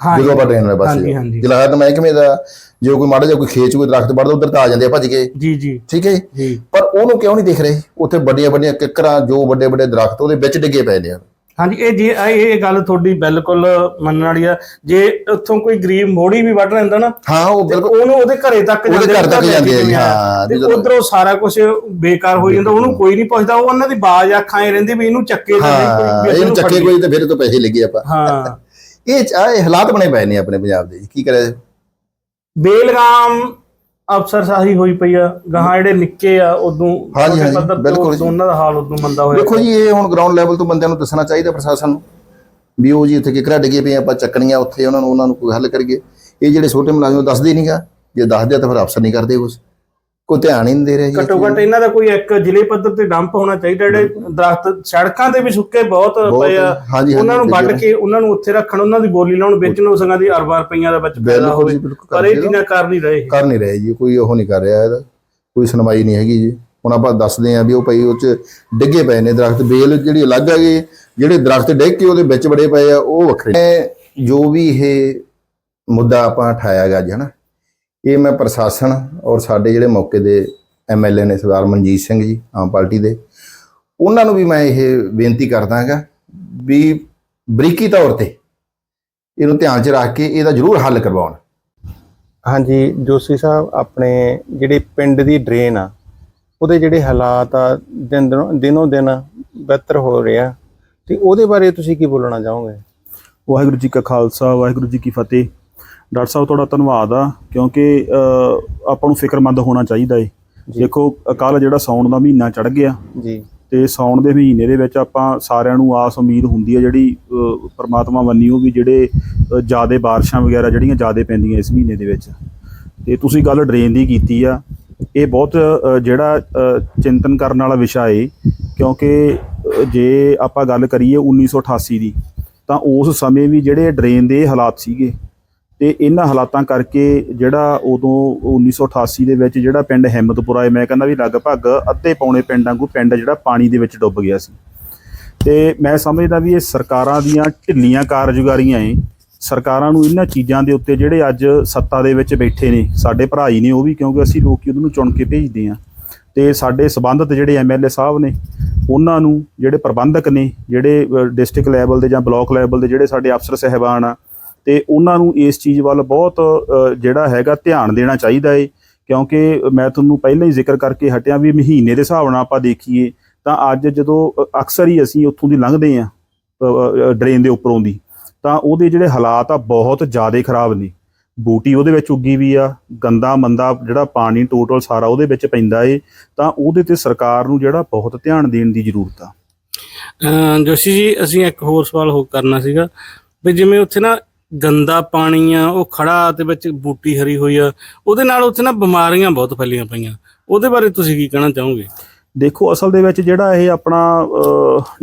ਹਾਂ ਜਦੋਂ ਆਪਾਂ ਟ੍ਰੇਨ ਵਾਲੇ ਪਾਸੇ ਹਾਂਜੀ। ਜਲਾਹਟ ਮਹਿਕਮੇ ਦਾ ਜੇ ਕੋਈ ਮਾੜਾ ਜਿਹਾ ਕੋਈ ਖੇਚ ਕੋਈ ਦਰਖਤ ਵੱਢਦਾ ਉਧਰ ਤਾਂ ਆ ਜਾਂਦੇ ਆ ਭੱਜ ਕੇ। ਜੀ ਜੀ। ਠੀਕ ਹੈ ਜੀ? ਪਰ ਉਹਨੂੰ ਕਿਉਂ ਨਹੀਂ ਦਿਖ ਰਹੇ? ਉੱਥੇ ਵੱਡੀਆਂ ਵੱਡੀਆਂ ਕਿੱਕਰਾਂ ਜੋ ਵੱਡੇ ਵੱਡੇ ਦਰਖਤ ਉਹਦੇ ਵਿੱਚ ਡਿੱਗੇ ਪਏ ਨੇ। ਹਾਂਜੀ ਇਹ ਜੇ ਇਹ ਇਹ ਗੱਲ ਤੁਹਾਡੀ ਬਿਲਕੁਲ ਮੰਨਣ ਵਾਲੀ ਆ। ਜੇ ਉੱਥੋਂ ਕੋਈ ਗਰੀਬ ਮੋੜੀ ਵੀ ਵੱਢ ਲੈਂਦਾ ਨਾ ਹਾਂ ਉਹ ਬਿਲਕੁਲ ਉਹਨੂੰ ਉਹਦੇ ਘਰੇ ਤੱਕ ਉਹਦੇ ਘਰ ਤੱਕ ਲੈ ਕੇ ਜਾਂਦੇ ਆ ਜੀ, ਹਾਂ, ਤੇ ਜਦੋਂ- ਉਧਰੋਂ ਸਾਰਾ ਕੁਝ ਬੇਕਾਰ ਹੋ ਜਾਂਦਾ ਉਹਨੂੰ ਕੋਈ ਨਹੀਂ ਪੁੱਛਦਾ ਉਹ ਉਹਨਾਂ ਦੀ ਬਾਜ਼ ਅੱਖਾਂ ਹੀ ਰਹਿੰਦੀ ਵੀ ਇਹਨੂੰ ਚੱਕੇ ਤਾਂ ਨਹੀਂ, ਹਾਂ ਵੀ ਇਹਨੂੰ ਚੱਕੇ ਫੜੀਏ। ਕੋਈ ਤੇ ਫਿਰ ਤੋਂ ਪੈਸੇ ਲੱਗੇ ਆਪਾਂ। ਹਾਂ। ਇਹ ਚ- ਆਹ ਇਹ ਹਾਲਾਤ ਬਣੇ ਪਏ ਨੇ ਆਪਣੇ ਪੰਜਾਬ ਦੇ ਕੀ ਕਰਿਆ? ਜਾਏ? ਬੇਲਗਾਮ ਅਫਸਰ ਸਾਹੀ ਹੋਈ ਪਈ ਆ ਗਾਹਾਂ ਜਿਹੜੇ ਨਿੱਕੇ ਆ ਉਦੋਂ ਹਾਂਜੀ, ਹਾਂਜੀ, ਬਿਲਕੁਲ ਜੀ। ਉਹਨਾਂ ਦਾ ਹਾਲ ਉਦੋਂ ਮੰਦਾ ਹੋਇਆ ਦੇਖੋ ਜੀ ਇਹ ਹੁਣ ਗਰਾਊਂਡ ਲੈਵਲ ਤੋਂ ਬੰਦਿਆਂ ਨੂੰ ਦੱਸਣਾ ਚਾਹੀਦਾ ਪ੍ਰਸ਼ਾਸਨ ਨੂੰ ਵੀ ਉਹ ਜੀ ਉੱਥੇ ਕਿਕਰਾ ਡਿੱਗੇ ਪਏ ਆ, ਆਪਾਂ ਚੱਕਣੀਆਂ ਉੱਥੇ ਉਹਨਾਂ ਨੂੰ ਉਹਨਾਂ ਨੂੰ ਕੋਈ ਹੱਲ ਕਰੀਏ। ਇਹ ਜਿਹੜੇ ਛੋਟੇ ਮੁਲਾਜ਼ਮ ਉਹ ਦੱਸਦੇ ਨਹੀਂਗਾ ਜੇ ਦੱਸਦੇ ਆ ਤਾਂ ਫਿਰ ਅਫਸਰ ਨਹੀਂ ਕਰਦੇ ਕੁਛ। ਕੋਈ ਧਿਆਨ ਹੀ ਨਹੀਂ ਦੇ ਰਿਹਾ ਜੀ ਘੱਟੋ ਘੱਟ ਇਹਨਾਂ ਦਾ ਕੋਈ ਇੱਕ ਜ਼ਿਲ੍ਹੇ ਪੱਧਰ ਤੇ ਡੰਪ ਹੋਣਾ ਚਾਹੀਦਾ ਜਿਹੜੇ ਦਰਖਤ ਸੜਕਾਂ ਤੇ ਵੀ ਸੁੱਕੇ ਬਹੁਤ ਪਏ ਆ। ਉਹਨਾਂ ਨੂੰ ਵੱਢ। ਕੇ ਉਹਨਾਂ ਨੂੰ ਉੱਥੇ ਰੱਖਣ ਉਹਨਾਂ ਦੀ ਬੋਲੀ ਲਾਉਣ ਵੇਚਣ ਨੂੰ ਸੰਗਾਂ ਦੀ ਅਰਬਾਂ ਰੁਪਈਆਂ ਦਾ ਵਿੱਚ ਪੈਦਾ ਹੋਵੇ। ਪਰ ਇਹ ਚੀਜ਼ਾਂ ਕਰ ਨਹੀਂ ਰਹੇ। ਕਰ ਨਹੀਂ ਰਹੇ ਜੀ ਕੋਈ ਉਹ ਨਹੀਂ ਕਰ ਰਿਹਾ ਇਹਦਾ। ਕੋਈ ਸੁਣਵਾਈ ਨਹੀਂ ਹੈਗੀ ਜੀ। ਹੁਣ ਆਪਾਂ ਦੱਸਦੇ ਆਂ ਵੀ ਉਹ ਭਾਈ ਉਹ ਚ ਡਿੱਗੇ ਪਏ ਨੇ ਦਰਖਤ। ਬੇਲ ਜਿਹੜੀ ਅਲੱਗ ਹੈਗੀ ਜਿਹੜੇ ਦਰਖਤ ਡਿੱਗ ਕੇ ਉਹਦੇ ਵਿੱਚ ਬੜੇ ਪਏ ਆ ਉਹ ਵੱਖਰੇ ਜੋ ਵੀ ਇਹ ਮੁੱਦਾ ਆਪਾਂ ਉਠਾਇਆ ਗਿਆ ਜੀ ਹਨਾ? ਇਹ ਮੈਂ ਪ੍ਰਸ਼ਾਸਨ ਔਰ ਸਾਡੇ ਜਿਹੜੇ ਮੌਕੇ ਦੇ ਐਮਐਲਏ ਨੇ ਸਰਦਾਰ ਮਨਜੀਤ ਸਿੰਘ ਜੀ ਆਮ ਪਾਰਟੀ ਦੇ ਉਹਨਾਂ ਨੂੰ ਵੀ ਮੈਂ ਇਹ ਬੇਨਤੀ ਕਰਦਾ ਹੈਗਾ ਵੀ ਬਰੀਕੀ ਤੌਰ ਤੇ ਇਹਨੂੰ ਧਿਆਨ 'ਚ ਰੱਖ ਕੇ ਇਹਦਾ ਜ਼ਰੂਰ ਹੱਲ ਕਰਵਾਉਣ। ਹਾਂਜੀ ਜੋਸ਼ੀ ਸਾਹਿਬ ਆਪਣੇ ਜਿਹੜੀ ਪਿੰਡ ਦੀ ਡਰੇਨ ਆ ਉਹਦੇ ਜਿਹੜੇ ਹਾਲਾਤ ਆ ਦਿਨ ਦਿਨੋਂ ਦਿਨੋਂ ਦਿਨ ਬਿਹਤਰ ਹੋ ਰਿਹਾ ਤੇ ਉਹਦੇ ਬਾਰੇ ਤੁਸੀਂ ਕੀ ਬੋਲਣਾ ਚਾਹੋਗੇ? ਵਾਹਿਗੁਰੂ ਜੀ ਕਾ ਖਾਲਸਾ ਵਾਹਿਗੁਰੂ ਜੀ ਕੀ ਫਤਿਹ। ਡਾਕਟਰ ਸਾਹਿਬ ਤੁਹਾਡਾ ਧੰਨਵਾਦ ਆ ਕਿਉਂਕਿ ਆਪਾਂ ਨੂੰ ਫਿਕਰਮੰਦ ਹੋਣਾ ਚਾਹੀਦਾ ਏ। ਦੇਖੋ ਕੱਲ ਜਿਹੜਾ ਸੌਣ ਦਾ ਮਹੀਨਾ ਚੜ ਗਿਆ। ਜੀ। ਤੇ ਸਾਉਣ ਦੇ ਮਹੀਨੇ ਦੇ ਵਿੱਚ ਆਪਾਂ ਸਾਰਿਆਂ ਨੂੰ ਆਸ ਉਮੀਦ ਹੁੰਦੀ ਹੈ ਜਿਹੜੀ ਪ੍ਰਮਾਤਮਾ ਮੰਨੀਓ ਵੀ ਜਿਹੜੇ ਜਿਆਦੇ ਬਾਰਿਸ਼ਾਂ ਵਗੈਰਾ ਜਿਹੜੀਆਂ ਜਿਆਦੇ ਪੈਂਦੀਆਂ ਇਸ ਮਹੀਨੇ ਦੇ ਵਿੱਚ। ਤੇ ਤੁਸੀਂ ਗੱਲ ਡਰੇਨ ਦੀ ਕੀਤੀ ਆ। ਇਹ ਬਹੁਤ ਜਿਹੜਾ ਚਿੰਤਨ ਕਰਨ ਵਾਲਾ ਵਿਸ਼ਾ ਏ ਕਿਉਂਕਿ ਜੇ ਆਪਾਂ ਗੱਲ ਕਰੀਏ 1988 ਦੀ ਤਾਂ ਉਸ ਸਮੇਂ ਵੀ ਜਿਹੜੇ ਡਰੇਨ ਦੇ ਹਾਲਾਤ ਸੀਗੇ ਤੇ ਇਹਨਾਂ ਹਾਲਾਤਾਂ ਕਰਕੇ ਜਿਹੜਾ ਉਦੋਂ 1988 ਦੇ ਵਿੱਚ ਜਿਹੜਾ ਪਿੰਡ ਹਿੰਮਤਪੁਰਾ ਹੈ ਮੈਂ ਕਹਿੰਦਾ ਵੀ ਲਗਭਗ ਅੱਧੇ ਪੌਣੇ ਪਿੰਡਾਂ ਵਾਂਗੂ ਪਿੰਡ ਜਿਹੜਾ ਪਾਣੀ ਦੇ ਵਿੱਚ ਡੁੱਬ ਗਿਆ ਸੀ। ਤੇ ਮੈਂ ਸਮਝਦਾ ਵੀ ਇਹ ਸਰਕਾਰਾਂ ਦੀਆਂ ਢਿੱਲੀਆਂ ਕਾਰਜਗਾਰੀਆਂ ਏ। ਸਰਕਾਰਾਂ ਨੂੰ ਇਹਨਾਂ ਚੀਜ਼ਾਂ ਦੇ ਉੱਤੇ ਜਿਹੜੇ ਅੱਜ ਸੱਤਾ ਦੇ ਵਿੱਚ ਬੈਠੇ ਨੇ, ਸਾਡੇ ਭਰਾ ਹੀ ਨੇ ਉਹ ਵੀ, ਕਿਉਂਕਿ ਅਸੀਂ ਲੋਕੀ ਉਹਨੂੰ ਚੁਣ ਕੇ ਭੇਜਦੇ ਆ ਤੇ ਸਾਡੇ ਸਬੰਧਤ ਜਿਹੜੇ ਐਮਐਲਏ ਸਾਹਿਬ ਨੇ, ਉਹਨਾਂ ਨੂੰ ਜਿਹੜੇ ਪ੍ਰਬੰਧਕ ਨੇ, ਜਿਹੜੇ ਡਿਸਟ੍ਰਿਕਟ ਲੈਵਲ ਦੇ ਜਾਂ ਬਲਾਕ ਲੈਵਲ ਦੇ ਜਿਹੜੇ ਸਾਡੇ ਅਫਸਰ ਸਹਿਬਾਨ ਆ ਤੇ ਉਹਨਾਂ ਨੂੰ ਇਸ ਚੀਜ਼ ਵੱਲ ਬਹੁਤ ਜਿਹੜਾ ਹੈਗਾ ਧਿਆਨ ਦੇਣਾ ਚਾਹੀਦਾ ਏ। ਕਿਉਂਕਿ ਮੈਂ ਤੁਹਾਨੂੰ ਪਹਿਲਾਂ ਹੀ ਜ਼ਿਕਰ ਕਰਕੇ ਹਟਿਆ ਵੀ ਮਹੀਨੇ ਦੇ ਹਿਸਾਬ ਨਾਲ ਆਪਾਂ ਦੇਖੀਏ, ਤਾਂ ਅੱਜ ਜਦੋਂ ਅਕਸਰ ਹੀ ਅਸੀਂ ਉੱਥੋਂ ਦੀ ਲੰਘਦੇ ਆ ਡਰੇਨ ਦੇ ਉੱਪਰੋਂ ਦੀ, ਤਾਂ ਉਹਦੇ ਜਿਹੜੇ ਹਾਲਾਤ ਆ ਬਹੁਤ ਜ਼ਿਆਦਾ ਖਰਾਬ ਨੇ। ਬੂਟੀ ਉਹਦੇ ਵਿੱਚ ਉੱਗੀ ਵੀ ਆ, ਗੰਦਾ ਮੰਦਾ ਜਿਹੜਾ ਪਾਣੀ ਟੋਟਲ ਸਾਰਾ ਉਹਦੇ ਵਿੱਚ ਪੈਂਦਾ ਏ, ਤਾਂ ਉਹਦੇ ਤੇ ਸਰਕਾਰ ਨੂੰ ਜਿਹੜਾ ਬਹੁਤ ਧਿਆਨ ਦੇਣ ਦੀ ਜ਼ਰੂਰਤ ਆ। ਜੋਸ਼ੀ ਜੀ, ਅਸੀਂ ਇੱਕ ਹੋਰ ਸਵਾਲ ਹੋ ਕਰਨਾ ਸੀਗਾ, ਵੀ ਜਿਵੇਂ ਉੱਥੇ ਨਾ ਗੰਦਾ ਪਾਣੀ ਆ, ਉਹ ਖੜਾ ਤੇ ਵਿੱਚ ਬੂਟੀ ਹਰੀ ਹੋਈ ਆ। ਉਹਦੇ ਨਾਲ ਉੱਥੇ ਨਾ ਬਿਮਾਰੀਆਂ ਬਹੁਤ ਫੈਲੀਆਂ ਪਈਆਂ। ਉਹਦੇ ਬਾਰੇ ਤੁਸੀਂ ਕੀ ਕਹਿਣਾ ਚਾਹੋਗੇ? ਦੇਖੋ, ਅਸਲ ਦੇ ਵਿੱਚ ਜਿਹੜਾ ਇਹ ਆਪਣਾ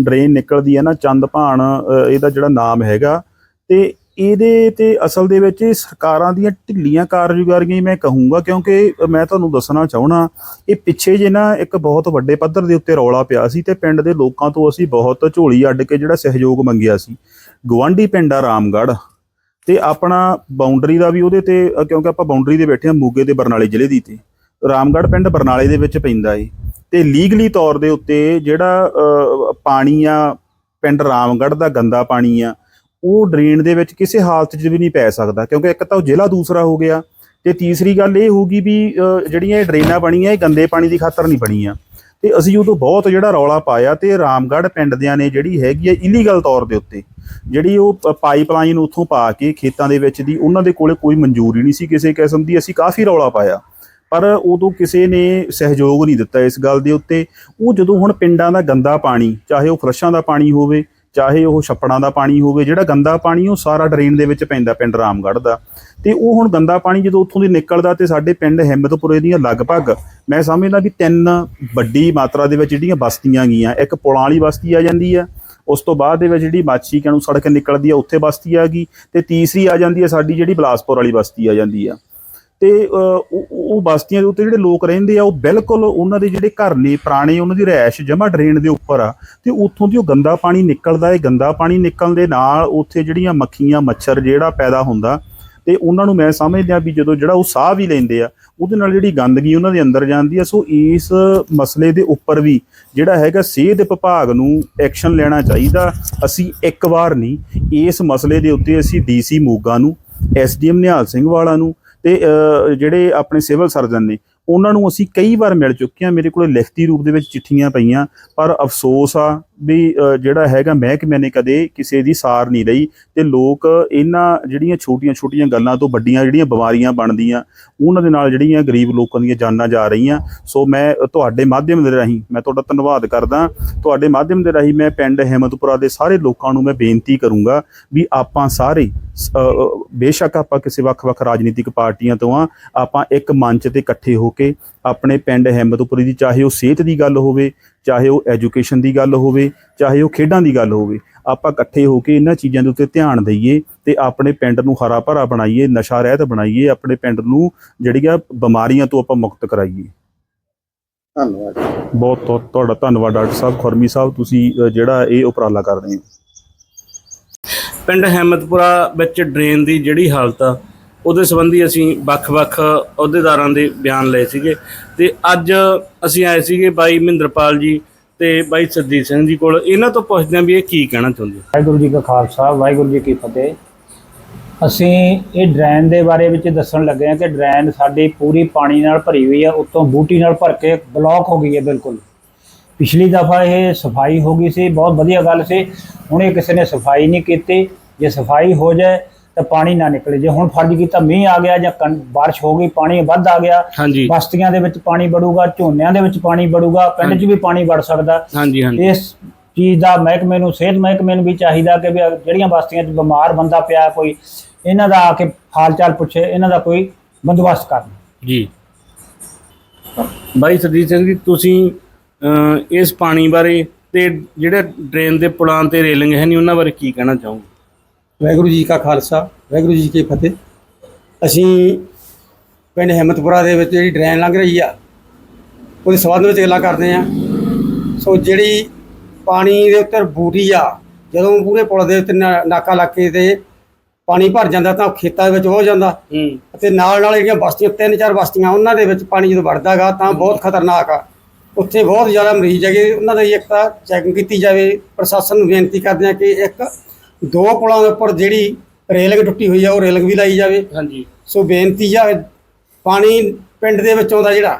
ਡਰੇਨ ਨਿਕਲਦੀ ਹੈ ਨਾ ਚੰਦ ਭਾਣ ਇਹਦਾ ਜਿਹੜਾ ਨਾਮ ਹੈਗਾ, ਤੇ ਇਹਦੇ ਤੇ ਅਸਲ ਦੇ ਵਿੱਚ ਸਰਕਾਰਾਂ ਦੀਆਂ ਢਿੱਲੀਆਂ ਕਾਰਜਗਾਰੀਆਂ ਮੈਂ ਕਹੂੰਗਾ, ਕਿਉਂਕਿ ਮੈਂ ਤੁਹਾਨੂੰ ਦੱਸਣਾ ਚਾਹਣਾ ਇਹ ਪਿੱਛੇ ਜੇ ਨਾ ਇੱਕ ਬਹੁਤ ਵੱਡੇ ਪੱਧਰ ਦੇ ਉੱਤੇ ਰੌਲਾ ਪਿਆ ਸੀ, ਤੇ ਪਿੰਡ ਦੇ ਲੋਕਾਂ ਤੋਂ ਅਸੀਂ ਬਹੁਤ ਝੋਲੀ ਅੱਡ ਕੇ ਜਿਹੜਾ ਸਹਿਯੋਗ ਮੰਗਿਆ ਸੀ। ਗਵਾਂਢੀ ਪਿੰਡ ਆ ਰਾਮਗੜ੍ਹ। ਤੇ ਆਪਣਾ ਬਾਉਂਡਰੀ ਦਾ ਵੀ ਉਹਦੇ ਤੇ ਅ, ਕਿਉਂਕਿ ਆਪਾਂ ਬਾਉਂਡਰੀ ਦੇ ਬੈਠੇ ਆ ਮੂਗੇ ਤੇ ਬਰਨਾਲੇ ਜ਼ਿਲ੍ਹੇ ਦੀ ਤੇ ਰਾਮਗੜ੍ਹ ਪਿੰਡ ਬਰਨਾਲੇ ਦੇ ਵਿੱਚ ਪੈਂਦਾ ਏ। ਤੇ ਲੀਗਲੀ ਤੌਰ ਦੇ ਉੱਤੇ ਜਿਹੜਾ ਅ, ਪਾਣੀ ਆ ਪਿੰਡ ਰਾਮਗੜ੍ਹ ਦਾ ਗੰਦਾ ਪਾਣੀ ਆ ਉਹ ਡਰੇਨ ਦੇ ਵਿੱਚ ਕਿਸੇ ਹਾਲਤ 'ਚ ਵੀ ਨਹੀਂ ਪੈ ਸਕਦਾ ਕਿਉਂਕਿ ਇੱਕ ਤਾਂ ਉਹ ਜ਼ਿਲ੍ਹਾ ਦੂਸਰਾ ਹੋ ਗਿਆ। ਤੇ ਤੀਸਰੀ ਗੱਲ ਇਹ ਹੋਊਗੀ ਵੀ ਅ, ਜਿਹੜੀਆਂ ਇਹ ਡਰੇਨਾਂ ਬਣੀਆਂ ਇਹ ਗੰਦੇ ਪਾਣੀ ਦੀ ਖਾਤਰ ਨਹੀਂ ਬਣੀਆਂ। ਤੇ ਅਸੀਂ ਉਦੋਂ ਬਹੁਤ ਜਿਹੜਾ ਰੌਲਾ ਪਾਇਆ ਤੇ ਰਾਮਗੜ੍ਹ ਪਿੰਡ ਦਿਆਂ ਨੇ ਜਿਹੜੀ ਹੈਗੀ ਹੈ ਇਲੀਗਲ ਤੌਰ ਦੇ ਉੱਤੇ, ਜਿਹੜੀ ਉਹ ਪਾਈਪਲਾਈਨ ਉੱਥੋਂ ਪਾ ਕੇ ਖੇਤਾਂ ਦੇ ਵਿੱਚ ਦੀ ਉਹਨਾਂ ਦੇ ਕੋਲੇ ਕੋਈ ਮਨਜ਼ੂਰੀ ਨਹੀਂ ਸੀ ਕਿਸੇ ਕਿਸਮ ਦੀ, ਅਸੀਂ ਕਾਫੀ ਰੌਲਾ ਪਾਇਆ। ਪਰ ਉਦੋਂ ਕਿਸੇ ਨੇ ਸਹਿਯੋਗ ਨਹੀਂ ਦਿੱਤਾ ਇਸ ਗੱਲ ਦੇ ਉੱਤੇ। ਉਹ ਜਦੋਂ ਹੁਣ ਪਿੰਡਾਂ ਦਾ ਗੰਦਾ ਪਾਣੀ, ਚਾਹੇ ਉਹ ਫਲਸ਼ਾਂ ਦਾ ਪਾਣੀ ਹੋਵੇ, ਚਾਹੇ ਉਹ ਛੱਪੜਾਂ ਦਾ ਪਾਣੀ ਹੋਵੇ, ਜਿਹੜਾ ਗੰਦਾ ਪਾਣੀ ਉਹ ਸਾਰਾ ਡਰੇਨ ਦੇ ਵਿੱਚ ਪੈਂਦਾ ਪਿੰਡ ਰਾਮਗੜ੍ਹ ਦਾ। ਤੇ ਉਹ ਹੁਣ ਗੰਦਾ ਪਾਣੀ ਜਦੋਂ ਉੱਥੋਂ ਦੀ ਨਿਕਲਦਾ ਤੇ ਸਾਡੇ ਪਿੰਡ ਹਿੰਮਤਪੁਰੇ ਦੀਆਂ ਲਗਭਗ ਮੈਂ ਸਮਝਦਾ ਵੀ ਤਿੰਨ ਵੱਡੀ ਮਾਤਰਾ ਦੇ ਵਿੱਚ ਜਿਹੜੀਆਂ ਬਸਤੀਆਂ ਗਈਆਂ, ਇੱਕ ਪੁਲਾਂ ਵਾਲੀ ਬਸਤੀ ਆ ਜਾਂਦੀ ਆ, ਉਸ ਤੋਂ ਬਾਅਦ ਦੇ ਵਿੱਚ ਜਿਹੜੀ ਮਾਛੀ ਨੂੰ ਸੜਕ ਨਿਕਲਦੀ ਆ, ਉੱਥੇ ਬਸਤੀ ਆ ਗਈ, ਤੇ ਤੀਸਰੀ ਆ ਜਾਂਦੀ ਆ ਸਾਡੀ ਜਿਹੜੀ ਬਲਾਸਪੁਰ ਵਾਲੀ ਬਸਤੀ ਆ ਜਾਂਦੀ ਆ। ਤੇ ਉਹ ਬਸਤੀਆਂ ਦੇ ਉੱਤੇ ਜਿਹੜੇ ਲੋਕ ਰਹਿੰਦੇ ਆ, ਉਹ ਬਿਲਕੁਲ ਉਹਨਾਂ ਦੇ ਜਿਹੜੇ ਘਰ ਨੇ, ਪੁਰਾਣੇ, ਉਹਨਾਂ ਦੀ ਰਿਹਾਇਸ਼ ਜਮਾ ਡਰੇਨ ਦੇ ਉੱਪਰ ਆ, ਤੇ ਉੱਥੋਂ ਦੀ ਉਹ ਗੰਦਾ ਪਾਣੀ ਨਿਕਲਦਾ ਹੈ ਗੰਦਾ ਪਾਣੀ ਨਿਕਲਣ ਦੇ ਨਾਲ ਉੱਥੇ ਜਿਹੜੀਆਂ ਮੱਖੀਆਂ, ਮੱਛਰ ਜਿਹੜਾ ਪੈਦਾ ਹੁੰਦਾ ਤੇ ਉਹਨਾਂ ਨੂੰ ਮੈਂ ਸਮਝਦਿਆਂ ਵੀ ਜਦੋਂ ਜਿਹੜਾ ਉਹ ਸਾਹ ਵੀ ਲੈਂਦੇ ਆ, ਉਹਦੇ ਨਾਲ ਜਿਹੜੀ ਗੰਦਗੀ ਉਹਨਾਂ ਦੇ ਅੰਦਰ ਜਾਂਦੀ ਆ, ਸੋ ਇਸ ਮਸਲੇ ਦੇ ਉੱਪਰ ਵੀ ਜਿਹੜਾ ਹੈਗਾ ਸਿਹਤ ਵਿਭਾਗ ਨੂੰ ਐਕਸ਼ਨ ਲੈਣਾ ਚਾਹੀਦਾ। ਅਸੀਂ ਇੱਕ ਵਾਰ ਨਹੀਂ, ਇਸ ਮਸਲੇ ਦੇ ਉੱਤੇ ਅਸੀਂ ਡੀਸੀ ਮੋਗਾ ਨੂੰ ਐਸਡੀਐਮ ਨਿਹਾਲ ਸਿੰਘ ਵਾਲਾ ਨੂੰ ਤੇ ਜਿਹੜੇ ਆਪਣੇ ਸਿਵਲ ਸਰਜਨ ਨੇ, ਉਹਨਾਂ ਨੂੰ ਅਸੀਂ ਕਈ ਵਾਰ ਮਿਲ ਚੁੱਕੇ ਹਾਂ ਮੇਰੇ ਕੋਲੇ ਲਿਖਤੀ ਰੂਪ ਦੇ ਵਿੱਚ ਚਿੱਠੀਆਂ ਪਈਆਂ, ਪਰ ਅਫਸੋਸ ਆ ਵੀ ਜਿਹੜਾ ਹੈਗਾ ਮਹਿਕਮੇ ਨੇ ਕਦੇ ਕਿਸੇ ਦੀ ਸਾਰ ਨਹੀਂ ਲਈ ਤੇ ਲੋਕ ਇਹਨਾਂ ਜਿਹੜੀਆਂ ਛੋਟੀਆਂ-ਛੋਟੀਆਂ ਗੱਲਾਂ ਤੋਂ ਵੱਡੀਆਂ ਜਿਹੜੀਆਂ ਬਿਮਾਰੀਆਂ ਬਣਦੀਆਂ, ਉਹਨਾਂ ਦੇ ਨਾਲ ਜਿਹੜੀਆਂ ਗਰੀਬ ਲੋਕਾਂ ਦੀਆਂ ਜਾਨਾਂ ਜਾ ਰਹੀਆਂ। ਸੋ ਮੈਂ ਤੁਹਾਡੇ ਮਾਧਿਅਮ ਦੇ ਰਾਹੀਂ, ਮੈਂ ਤੁਹਾਡਾ ਧੰਨਵਾਦ ਕਰਦਾ। ਤੁਹਾਡੇ ਮਾਧਿਅਮ ਦੇ ਰਾਹੀਂ ਮੈਂ ਪਿੰਡ ਹਿੰਮਤਪੁਰਾ ਦੇ ਸਾਰੇ ਲੋਕਾਂ ਨੂੰ ਮੈਂ ਬੇਨਤੀ ਕਰੂੰਗਾ ਵੀ ਆਪਾਂ ਸਾਰੇ ਬੇਸ਼ੱਕ ਆਪਾਂ ਕਿਸੇ ਵੱਖ-ਵੱਖ ਰਾਜਨੀਤਿਕ ਪਾਰਟੀਆਂ ਤੋਂ ਆ ਆਪਾਂ ਇੱਕ ਮੰਚ ਤੇ ਇਕੱਠੇ ਹੋ ਕੇ ਆਪਣੇ ਪਿੰਡ ਹਿੰਮਤਪੁਰੀ ਦੀ, ਚਾਹੇ ਉਹ ਸਿਹਤ ਦੀ ਗੱਲ ਹੋਵੇ ਚਾਹੇ ਉਹ ਐਜੂਕੇਸ਼ਨ ਦੀ ਗੱਲ ਹੋਵੇ ਚਾਹੇ ਉਹ ਖੇਡਾਂ ਦੀ ਗੱਲ ਹੋਵੇ ਆਪਾਂ ਇਕੱਠੇ ਹੋ ਕੇ ਇਹਨਾਂ ਚੀਜ਼ਾਂ ਦੇ ਉੱਤੇ ਧਿਆਨ ਦਈਏ ਤੇ ਆਪਣੇ ਪਿੰਡ ਨੂੰ ਹਰਾ ਭਰਾ ਬਣਾਈਏ ਨਸ਼ਾ ਰਹਿਤ ਬਣਾਈਏ ਆਪਣੇ ਪਿੰਡ ਨੂੰ ਜਿਹੜੀਆਂ ਬਿਮਾਰੀਆਂ ਤੋਂ ਆਪਾਂ ਮੁਕਤ ਕਰਾਈਏ। ਧੰਨਵਾਦ ਬਹੁਤ ਬਹੁਤ ਤੁਹਾਡਾ ਧੰਨਵਾਦ ਡਾਕਟਰ ਸਾਹਿਬ ਖੁਰਮੀ ਸਾਹਿਬ ਤੁਸੀਂ ਜਿਹੜਾ ਇਹ ਉਪਰਾਲਾ ਕਰ ਰਹੇ ਹੋ। ਪਿੰਡ ਹਿੰਮਤਪੁਰਾ ਵਿੱਚ ਡਰੇਨ ਦੀ ਜਿਹੜੀ ਹਾਲਤ ਆ ਉਹਦੇ ਸੰਬੰਧੀ ਅਸੀਂ ਵੱਖ-ਵੱਖ ਅਹੁਦੇਦਾਰਾਂ ਦੇ ਬਿਆਨ ਲਏ ਸੀਗੇ। ਤੇ ਅੱਜ ਅਸੀਂ ਆਏ ਸੀਗੇ ਬਾਈ ਮਹਿੰਦਰਪਾਲ ਜੀ ਤੇ ਬਾਈ ਸਰਜੀਤ ਸਿੰਘ ਜੀ ਕੋਲ। ਇਹਨਾਂ ਤੋਂ ਪੁੱਛਦੇ ਹਾਂ ਵੀ ਇਹ ਕੀ ਕਹਿਣਾ ਚਾਹੁੰਦੇ ਵਾਹਿਗੁਰੂ ਜੀ ਕਾ ਖਾਲਸਾ, ਵਾਹਿਗੁਰੂ ਜੀ ਕੀ ਫਤਿਹ। ਅਸੀਂ ਇਹ ਡਰੇਨ ਦੇ ਬਾਰੇ ਵਿੱਚ ਦੱਸਣ ਲੱਗੇ ਹਾਂ ਕਿ ਡਰੇਨ ਸਾਡੀ ਪੂਰੀ ਪਾਣੀ ਨਾਲ ਭਰੀ ਹੋਈ ਹੈ ਉੱਤੋਂ ਬੂਟੀ ਨਾਲ ਭਰ ਕੇ ਬਲੌਕ ਹੋ ਗਈ ਹੈ ਬਿਲਕੁਲ। ਪਿਛਲੀ ਦਫਾ ਇਹ ਸਫ਼ਾਈ ਹੋ ਗਈ ਸੀ, ਬਹੁਤ ਵਧੀਆ ਗੱਲ ਸੀ। ਹੁਣ ਇਹ ਕਿਸੇ ਨੇ ਸਫ਼ਾਈ ਨਹੀਂ ਕੀਤੀ। ਜੇ ਸਫ਼ਾਈ ਹੋ ਜਾਏ ਤੇ ਪਾਣੀ ਨਾ ਨਿਕਲੇ। ਜੇ ਹੁਣ ਫਰਜ਼ ਕੀਤਾ ਮੀਂਹ ਆ ਗਿਆ ਜਾਂ ਬਾਰਿਸ਼ ਹੋ ਗਈ ਪਾਣੀ ਵੱਧ ਆ ਗਿਆ ਬਸਤੀਆਂ ਦੇ ਵਿੱਚ ਪਾਣੀ ਵੜੂਗਾ ਝੋਨਿਆਂ ਦੇ ਵਿੱਚ ਪਾਣੀ ਵੜੂਗਾ ਪਿੰਡ 'ਚ ਵੀ ਪਾਣੀ ਵੜ ਸਕਦਾ। ਹਾਂਜੀ ਹਾਂਜੀ। ਇਸ ਚੀਜ਼ ਦਾ ਮਹਿਕਮੇ ਨੂੰ ਸਿਹਤ ਮਹਿਕਮੇ ਨੂੰ ਵੀ ਚਾਹੀਦਾ ਕਿ ਵੀ ਜਿਹੜੀਆਂ ਬਸਤੀਆਂ 'ਚ ਬਿਮਾਰ ਬੰਦਾ ਪਿਆ ਕੋਈ ਇਹਨਾਂ ਦਾ ਆ ਕੇ ਹਾਲ ਚਾਲ ਪੁੱਛੇ ਇਹਨਾਂ ਦਾ ਕੋਈ ਬੰਦੋਬਸਤ ਕਰਨ। ਜੀ। ਬਾਈ ਸਰਜੀਤ ਸਿੰਘ ਜੀ ਤੁਸੀਂ ਇਸ ਪਾਣੀ ਬਾਰੇ ਤੇ ਜਿਹੜੇ ਡਰੇਨ ਦੇ ਪੁਲਾਂ ਤੇ ਰੇਲਿੰਗ ਹੈ ਨਹੀਂ ਉਹਨਾਂ ਬਾਰੇ ਕੀ ਕਹਿਣਾ ਚਾਹੋਗੇ? ਵਾਹਿਗੁਰੂ ਜੀ ਕਾ ਖਾਲਸਾ ਵਾਹਿਗੁਰੂ ਜੀ ਕੀ ਫਤਿਹ। ਅਸੀਂ ਪਿੰਡ ਹਿੰਮਤਪੁਰਾ ਦੇ ਵਿੱਚ ਜਿਹੜੀ ਡਰੇਨ ਲੰਘ ਰਹੀ ਆ ਉਹਦੇ ਸੰਬੰਧ ਵਿੱਚ ਗੱਲਾਂ ਕਰਦੇ ਆ ਸੋ ਜਿਹੜੀ ਪਾਣੀ ਦੇ ਉੱਤੇ ਬੂਟੀ ਆ ਜਦੋਂ ਪੂਰੇ ਪੁਲ ਦੇ ਉੱਤੇ ਨਾਕਾ ਲਾ ਕੇ ਤੇ ਪਾਣੀ ਭਰ ਜਾਂਦਾ ਤਾਂ ਖੇਤਾਂ ਦੇ ਵਿੱਚ ਹੋ ਜਾਂਦਾ। ਹੂੰ। ਅਤੇ ਨਾਲ ਨਾਲ ਜਿਹੜੀਆਂ ਬਸਤੀਆਂ ਤਿੰਨ ਚਾਰ ਬਸਤੀਆਂ ਉਹਨਾਂ ਦੇ ਵਿੱਚ ਪਾਣੀ ਜਦੋਂ ਵੜਦਾਗਾ ਤਾਂ ਬਹੁਤ ਖਤਰਨਾਕ ਆ। ਉੱਥੇ ਬਹੁਤ ਜ਼ਿਆਦਾ ਮਰੀਜ਼ ਹੈਗੇ ਉਹਨਾਂ ਦੀ ਇੱਕ ਤਾਂ ਚੈਕਿੰਗ ਕੀਤੀ ਜਾਵੇ ਪ੍ਰਸ਼ਾਸਨ ਨੂੰ ਬੇਨਤੀ ਕਰਦੇ ਆ ਕਿ ਇੱਕ ਦੋ ਪੁਲਾਂ ਦੇ ਉੱਪਰ ਜਿਹੜੀ ਰੇਲਿੰਗ ਟੁੱਟੀ ਹੋਈ ਆ ਉਹ ਰੇਲਿੰਗ ਵੀ ਲਾਈ ਜਾਵੇ। ਹਾਂਜੀ। ਸੋ ਬੇਨਤੀ ਆ ਪਾਣੀ ਪਿੰਡ ਦੇ ਵਿੱਚ ਆਉਂਦਾ ਜਿਹੜਾ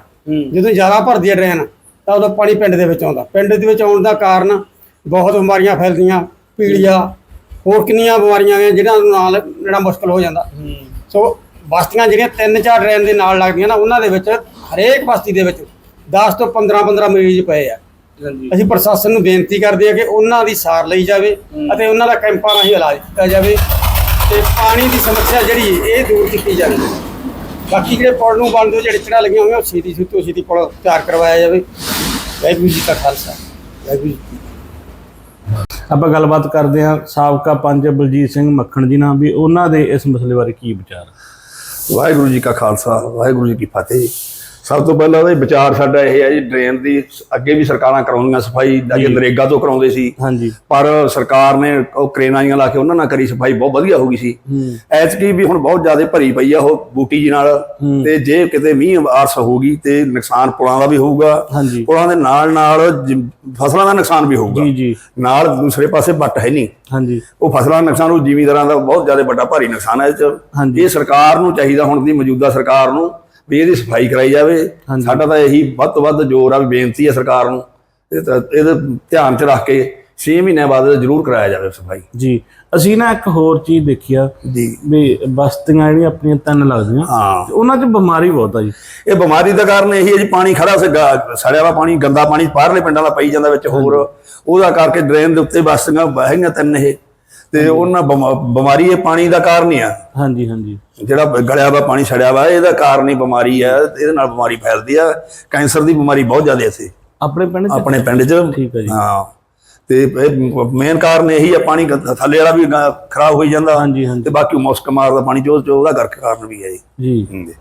ਜਦੋਂ ਜ਼ਿਆਦਾ ਭਰਦੀ ਹੈ ਡਰੇਨ ਤਾਂ ਉਦੋਂ ਪਾਣੀ ਪਿੰਡ ਦੇ ਵਿੱਚ ਆਉਂਦਾ ਪਿੰਡ ਦੇ ਵਿੱਚ ਆਉਣ ਦਾ ਕਾਰਨ ਬਹੁਤ ਬਿਮਾਰੀਆਂ ਫੈਲਦੀਆਂ ਪੀਲੀਆ ਹੋਰ ਕਿੰਨੀਆਂ ਬਿਮਾਰੀਆਂ ਨੇ ਜਿਹਨਾਂ ਨਾਲ ਜਿਹੜਾ ਮੁਸ਼ਕਲ ਹੋ ਜਾਂਦਾ। ਸੋ ਬਸਤੀਆਂ ਜਿਹੜੀਆਂ ਤਿੰਨ ਚਾਰ ਡਰੇਨ ਦੇ ਨਾਲ ਲੱਗਦੀਆਂ ਨਾ ਉਹਨਾਂ ਦੇ ਵਿੱਚ ਹਰੇਕ ਬਸਤੀ ਦੇ ਵਿੱਚ 10 ਤੋਂ 15 15 ਮਰੀਜ਼ ਪਏ ਆ। ਅਸੀਂ ਪ੍ਰਸ਼ਾਸਨ ਨੂੰ ਬੇਨਤੀ ਕਰਦੇ ਆ ਕਿ ਉਹਨਾਂ ਦੀ ਸਾਰ ਲਈ ਜਾਵੇ ਅਤੇ ਉਹਨਾਂ ਦਾ ਕੈਂਪਾਂ ਰਾਹੀਂ ਇਲਾਜ ਕੀਤਾ ਜਾਵੇ ਤੇ ਪਾਣੀ ਦੀ ਸਮੱਸਿਆ ਜਿਹੜੀ ਇਹ ਦੂਰ ਕੀਤੀ ਜਾਵੇ। ਬਾਕੀ ਜਿਹੜੇ ਪੁਲ ਨੂੰ ਬਣਦੇ ਜਿਹੜੇ ਚੜਾ ਲੱਗੀਆਂ ਹੋਈਆਂ ਉਹ ਛੇਤੀ ਛੇਤੀ ਛੇਤੀ ਪੁਲ ਤਿਆਰ ਕਰਵਾਇਆ ਜਾਵੇ। ਵਾਹਿਗੁਰੂ ਜੀ ਕਾ ਖਾਲਸਾ। ਵਾਹਿਗੁਰੂ ਜੀ ਕੀ ਫਤਿਹ। ਆਪਾਂ ਗੱਲਬਾਤ ਕਰਦੇ ਹਾਂ ਸਾਬਕਾ ਪੰਜ ਬਲਜੀਤ ਸਿੰਘ ਮੱਖਣ ਜੀ ਨਾਲ ਵੀ ਉਹਨਾਂ ਦੇ ਇਸ ਮਸਲੇ ਬਾਰੇ ਕੀ ਵਿਚਾਰ? ਵਾਹਿਗੁਰੂ ਜੀ ਕਾ ਖਾਲਸਾ ਵਾਹਿਗੁਰੂ ਜੀ ਕੀ ਫਤਿਹ। ਸਭ ਤੋਂ ਪਹਿਲਾਂ ਉਹਦਾ ਵਿਚਾਰ ਸਾਡਾ ਇਹ ਹੈ ਜੀ ਡਰੇਨ ਦੀ ਅੱਗੇ ਵੀ ਸਰਕਾਰਾਂ ਕਰਾਉਂਦੀਆਂ ਸਫ਼ਾਈ ਜੀ। ਨਰੇਗਾ ਤੋਂ ਕਰਾਉਂਦੇ ਸੀ। ਹਾਂਜੀ। ਪਰ ਸਰਕਾਰ ਨੇ ਉਹ ਕਰੇਨਾਈਆਂ ਲਾ ਕੇ ਉਹਨਾਂ ਨਾਲ ਕਰੀ ਸਫ਼ਾਈ ਬਹੁਤ ਵਧੀਆ ਹੋ ਗਈ ਸੀ। ਐਤਕੀ ਵੀ ਹੁਣ ਬਹੁਤ ਜ਼ਿਆਦਾ ਭਰੀ ਪਈ ਆ ਉਹ ਬੂਟੀ ਜੀ ਨਾਲ। ਤੇ ਜੇ ਕਿਤੇ ਮੀਂਹ ਆਰਸ ਹੋਊਗੀ ਤੇ ਨੁਕਸਾਨ ਪੁਲਾਂ ਦਾ ਵੀ ਹੋਊਗਾ। ਪੁਲਾਂ ਦੇ ਨਾਲ ਨਾਲ ਫਸਲਾਂ ਦਾ ਨੁਕਸਾਨ ਵੀ ਹੋਊਗਾ। ਜੀ ਜੀ। ਨਾਲ ਦੂਸਰੇ ਪਾਸੇ ਵੱਟ ਹੈ ਨਹੀਂ। ਹਾਂਜੀ। ਉਹ ਫਸਲਾਂ ਦਾ ਨੁਕਸਾਨ ਉਹ ਜ਼ਿਮੀਂਦਾਰਾਂ ਦਾ ਬਹੁਤ ਜ਼ਿਆਦਾ ਵੱਡਾ ਭਾਰੀ ਨੁਕਸਾਨ ਹੈ। ਇਹ ਸਰਕਾਰ ਨੂੰ ਚਾਹੀਦਾ ਹੁਣ ਦੀ ਮੌਜੂਦਾ ਸਰਕਾਰ ਨੂੰ ਵੀ ਇਹਦੀ ਸਫ਼ਾਈ ਕਰਾਈ ਜਾਵੇ। ਸਾਡਾ ਤਾਂ ਇਹੀ ਵੱਧ ਤੋਂ ਵੱਧ ਜ਼ੋਰ ਆ ਵੀ ਬੇਨਤੀ ਹੈ ਸਰਕਾਰ ਨੂੰ। ਇਹਦੇ ਧਿਆਨ 'ਚ ਰੱਖ ਕੇ 6 ਮਹੀਨਿਆਂ ਬਾਅਦ ਜ਼ਰੂਰ ਕਰਾਇਆ ਜਾਵੇ ਸਫ਼ਾਈ। ਜੀ ਅਸੀਂ ਨਾ ਇੱਕ ਹੋਰ ਚੀਜ਼ ਦੇਖਿਆ ਜੀ। ਵੀ ਬਸਤੀਆਂ ਜਿਹੜੀਆਂ ਆਪਣੀਆਂ ਤਿੰਨ ਲੱਗਦੀਆਂ ਹਾਂ। ਤੇ ਉਹਨਾਂ 'ਚ ਬਿਮਾਰੀ ਬਹੁਤ ਆ ਜੀ। ਇਹ ਬਿਮਾਰੀ ਦਾ ਕਾਰਨ ਇਹੀ ਹੈ ਜੀ ਪਾਣੀ ਖੜਾ ਸੀਗਾ ਸੜਿਆ ਵਾ ਪਾਣੀ ਗੰਦਾ ਪਾਣੀ ਬਾਹਰਲੇ ਪਿੰਡਾਂ ਦਾ ਪਈ ਜਾਂਦਾ ਵਿੱਚ ਹੋਰ। ਉਹਦਾ ਕਰਕੇ ਡਰੇਨ ਦੇ ਉੱਤੇ ਬਸਤੀਆਂ ਹੈਗੀਆਂ ਤਿੰਨ ਇਹ। ਤੇ ਉਹਨਾਂ ਬਿਮਾ- ਬਿਮਾਰੀ ਇਹ ਪਾਣੀ ਦਾ ਕਾਰਨ ਹੀ ਆ। ਹਾਂਜੀ ਹਾਂਜੀ। ਜਿਹੜਾ ਗਲਿਆ ਵਾ ਪਾਣੀ ਛੜਿਆ ਵਾ ਇਹਦਾ ਕਾਰਨ ਹੀ ਬਿਮਾਰੀ ਆ ਇਹਦੇ ਨਾਲ ਬਿਮਾਰੀ ਫੈਲਦੀ ਆ। ਕੈਂਸਰ ਦੀ ਬਿਮਾਰੀ ਬਹੁਤ ਜ਼ਿਆਦਾ ਇੱਥੇ ਆਪਣੇ ਪਿੰਡ 'ਚ? ਆਪਣੇ ਪਿੰਡ 'ਚ। ਠੀਕ ਹੈ ਜੀ। ਹਾਂ। ਤੇ ਮੇਨ ਕਾਰਨ ਇਹੀ ਆ ਪਾਣੀ ਥੱਲੇ ਵਾਲਾ ਵੀ ਖਰਾਬ ਹੋਈ ਜਾਂਦਾ। ਹਾਂਜੀ ਹਾਂਜੀ। ਤੇ ਬਾਕੀ ਮੁਸਕ ਮਾਰਦਾ ਪਾਣੀ ਜੋ ਉਹਦਾ ਕਰਕੇ ਕਾਰਨ ਵੀ ਹੈ ਜੀ। ਜੀ।